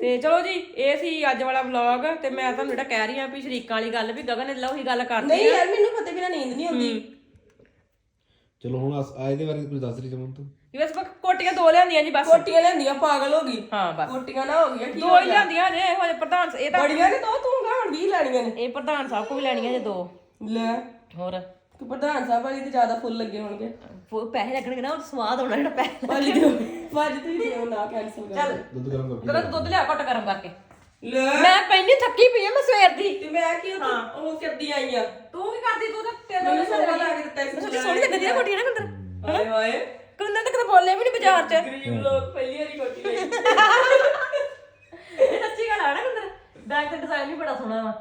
ਤੇ ਚਲੋ ਜੀ ਇਹ ਸੀ ਅੱਜ ਵਾਲਾ ਵਲੌਗ ਤੇ ਮੈਂ ਤੁਹਾਨੂੰ ਜਿਹੜਾ ਕਹਿ ਰਹੀ ਆ ਵੀ ਸ਼ਰੀਕਾਂ ਵਾਲੀ ਗੱਲ ਵੀ ਗਗਨ ਨੇ ਲਓ ਹੀ ਗੱਲ ਕਰਦੀ ਨਹੀਂ ਯਾਰ ਮੈਨੂੰ ਫਤੇ ਬਿਨਾ ਨੀਂਦ ਨਹੀਂ ਆਉਂਦੀ। ਚਲੋ ਹੁਣ ਅਸ- ਆ ਇਹਦੇ ਬਾਰੇ ਕੁਝ ਦੱਸ ਰਹੀ ਜਮਨ ਤੂੰ। ਬਸ ਬਸ ਕੋਟੀਆਂ ਦੋ ਲਿਆਂਦੀਆਂ ਜੀ ਬਸ। ਕੋਟੀਆਂ ਲੈਂਦੀਆਂ ਪਾਗਲ ਹੋ ਗਈ। ਹਾਂ ਬਸ। ਕੋਟੀਆਂ ਨਾ ਹੋ ਗਈਆਂ ਦੋ ਹੀ ਲਿਆਂਦੀਆਂ ਜੇ ਇਹੋ ਜਿਹੇ ਪ੍ਰਧਾਨ ਇਹ ਤਾਂ ਬੜੀਆਂ ਨੇ ਦੋ ਤੂੰ? 20 ਲੈਣੀਆਂ ਨੇ। ਇਹ ਪ੍ਰਧਾਨ ਸਾਹਿਬ ਕੋ ਵੀ ਲੈਣੀਆਂ ਜੇ ਦੋ। ਲੈ। ਹੋਰ? ਕਿ ਪ੍ਰਧਾਨ ਸਾਹਿਬ ਵਾਲੀ ਤੇ ਜ਼ਿਆਦਾ ਫੁੱਲ ਲੱਗੇ ਹੋਣਗੇ। ਪੈਸੇ ਲੱਗਣਗੇ ਨਾ ਉਹ ਸਵਾਦ ਹੋਣਾ ਜਿਹੜਾ ਪੈਸੇ ਭਾਜੀ ਦਿਓ ਭਾਜੀ ਤੁਸੀਂ ਦਿਓ ਨਾ ਕੈਨਸਲ ਕਰ। ਚੱਲ ਦੁੱਧ ਗਰਮ ਕਰਕੇ ਗਗਨ ਦੁੱਧ ਲਿਆ ਘੁੱਟ ਗਰਮ ਕਰਕੇ। ਲੈ। ਮੈਂ ਪੈਣੀ ਥੱਕੀ ਪਈ ਆ ਮੈਂ ਸਵੇਰ ਦੀ। ਤੇ ਮੈਂ ਕੀ ਉੱਥੇ ਉਹ ਕਰਦੀ ਆਈ ਆ। ਤੂੰ ਕੀ ਕਰਦੀ ਤੂੰ ਤਾਂ ਤੇਰੇ ਮੈਨੂੰ ਸੋਹਣਾ ਲੱਗ ਦਿੱਤਾ ਇਸ ਸੋਹਣੀ ਲੱਗਦੀ ਆ ਕੋਟੀ ਨਾ ਕੰਦਰ ਹਾਏ ਹਾਏ। ਕੰਦਰ ਤਾਂ ਕਦੇ ਬੋਲੇ ਵੀ ਨਹੀਂ ਬਾਜ਼ਾਰ 'ਚ। ਗਰੀਬ ਲੋਕ ਪਹਿਲੀ ਵਾਰੀ ਕੋਟੀ ਲਈ ਇਹ ਸੱਚੀ ਗੱਲ ਆ ਨਾ ਕੰਦਰ ਬੈਗ ਤੇ ਡਿਜ਼ਾਈਨ ਵੀ ਬੜਾ ਸੋਹਣਾ ਵਾ।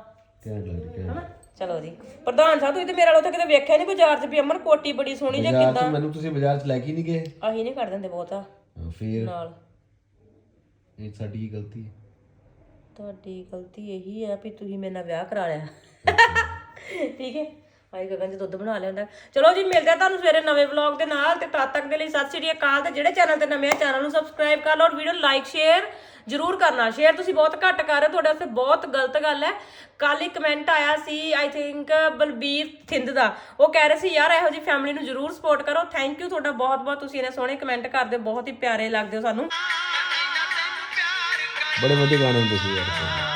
ਕਿਹੜਾ ਲੱਗ ਹਨਾ? ਚਲੋ ਜੀ। ਪ੍ਰਧਾਨ ਸਾਹਿਬ ਤੁਸੀਂ ਤੇ ਮੇਰੇ ਨਾਲ ਉੱਥੇ ਕਿਤੇ ਵੇਖਿਆ ਨਹੀਂ ਬਾਜ਼ਾਰ 'ਚ ਵੀ ਅਮਨ ਕੋਟੀ ਬੜੀ ਸੋਹਣੀ ਜਾਂ ਬਾਜ਼ਾਰ ਚ ਕਿੱਦਾਂ? ਮੈਨੂੰ ਤੁਸੀਂ ਬਾਜ਼ਾਰ ਚ ਲੈ ਕੇ ਨਹੀਂ ਗਏ? ਆਹੀ ਨਹੀਂ ਕਰ ਦਿੰਦੇ ਬਹੁਤਾ। ਹਾਂ, ਫਿਰ? ਨਾਲ। ਇਹ ਸਾਡੀ ਕੀ ਗਲਤੀ ਹੈ। ਤੁਹਾਡੀ ਗਲਤੀ ਇਹੀ ਹੈ ਵੀ ਤੁਸੀਂ ਮੇਰੇ ਨਾਲ ਵਿਆਹ ਕਰਾ ਲਿਆ। ਠੀਕ ਹੈ? ਆਈ ਗਗਨ ਜੀ ਦੁੱਧ ਬਣਾ ਲਿਆਂਦਾ ਚਲੋ ਜੀ ਮਿਲਦੇ ਆ ਤੁਹਾਨੂੰ ਸਵੇਰੇ ਨਵੇਂ ਵਲੌਗ ਦੇ ਨਾਲ। ਤੇ ਤਦ ਤੱਕ ਦੇ ਲਈ ਸਤਿ ਸ਼੍ਰੀ ਅਕਾਲ ਤੇ ਜਿਹੜੇ ਚੈਨਲ ਤੇ ਨਵੇਂ ਆ ਚੈਨਲ ਨੂੰ ਸਬਸਕ੍ਰਾਈਬ ਕਰ ਲਓ। ਔਰ ਵੀਡੀਓ ਲਾਈਕ ਸ਼ੇਅਰ ਜਰੂਰ ਕਰਨਾ। ਸ਼ੇਅਰ ਤੁਸੀਂ ਬਹੁਤ ਘੱਟ ਕਰ ਰਹੇ ਹੋ, ਤੁਹਾਡੇ ਵਾਸਤੇ ਬਹੁਤ ਗਲਤ ਗੱਲ ਹੈ। ਕੱਲ ਇੱਕ ਕਮੈਂਟ ਆਇਆ ਸੀ ਆਈ ਥਿੰਕ ਬਲਬੀਰ ਥਿੰਦ ਦਾ। ਉਹ ਕਹਿ ਰਹੇ ਸੀ ਯਾਰ ਇਹੋ ਜੀ ਫੈਮਿਲੀ ਨੂੰ ਜਰੂਰ ਸਪੋਰਟ ਕਰੋ। ਥੈਂਕ ਯੂ ਤੁਹਾਡਾ ਬਹੁਤ ਬਹੁਤ ਤੁਸੀਂ ਇਹਨੇ ਸੋਹਣੇ ਕਮੈਂਟ ਕਰਦੇ ਹੋ ਬਹੁਤ ਹੀ ਪਿਆਰੇ ਲੱਗਦੇ ਹੋ ਸਾਨੂੰ। ਬੜੇ ਵਧੀਆ ਗਾਣੇ ਹੁੰਦੇ ਸੀ ਯਾਰ।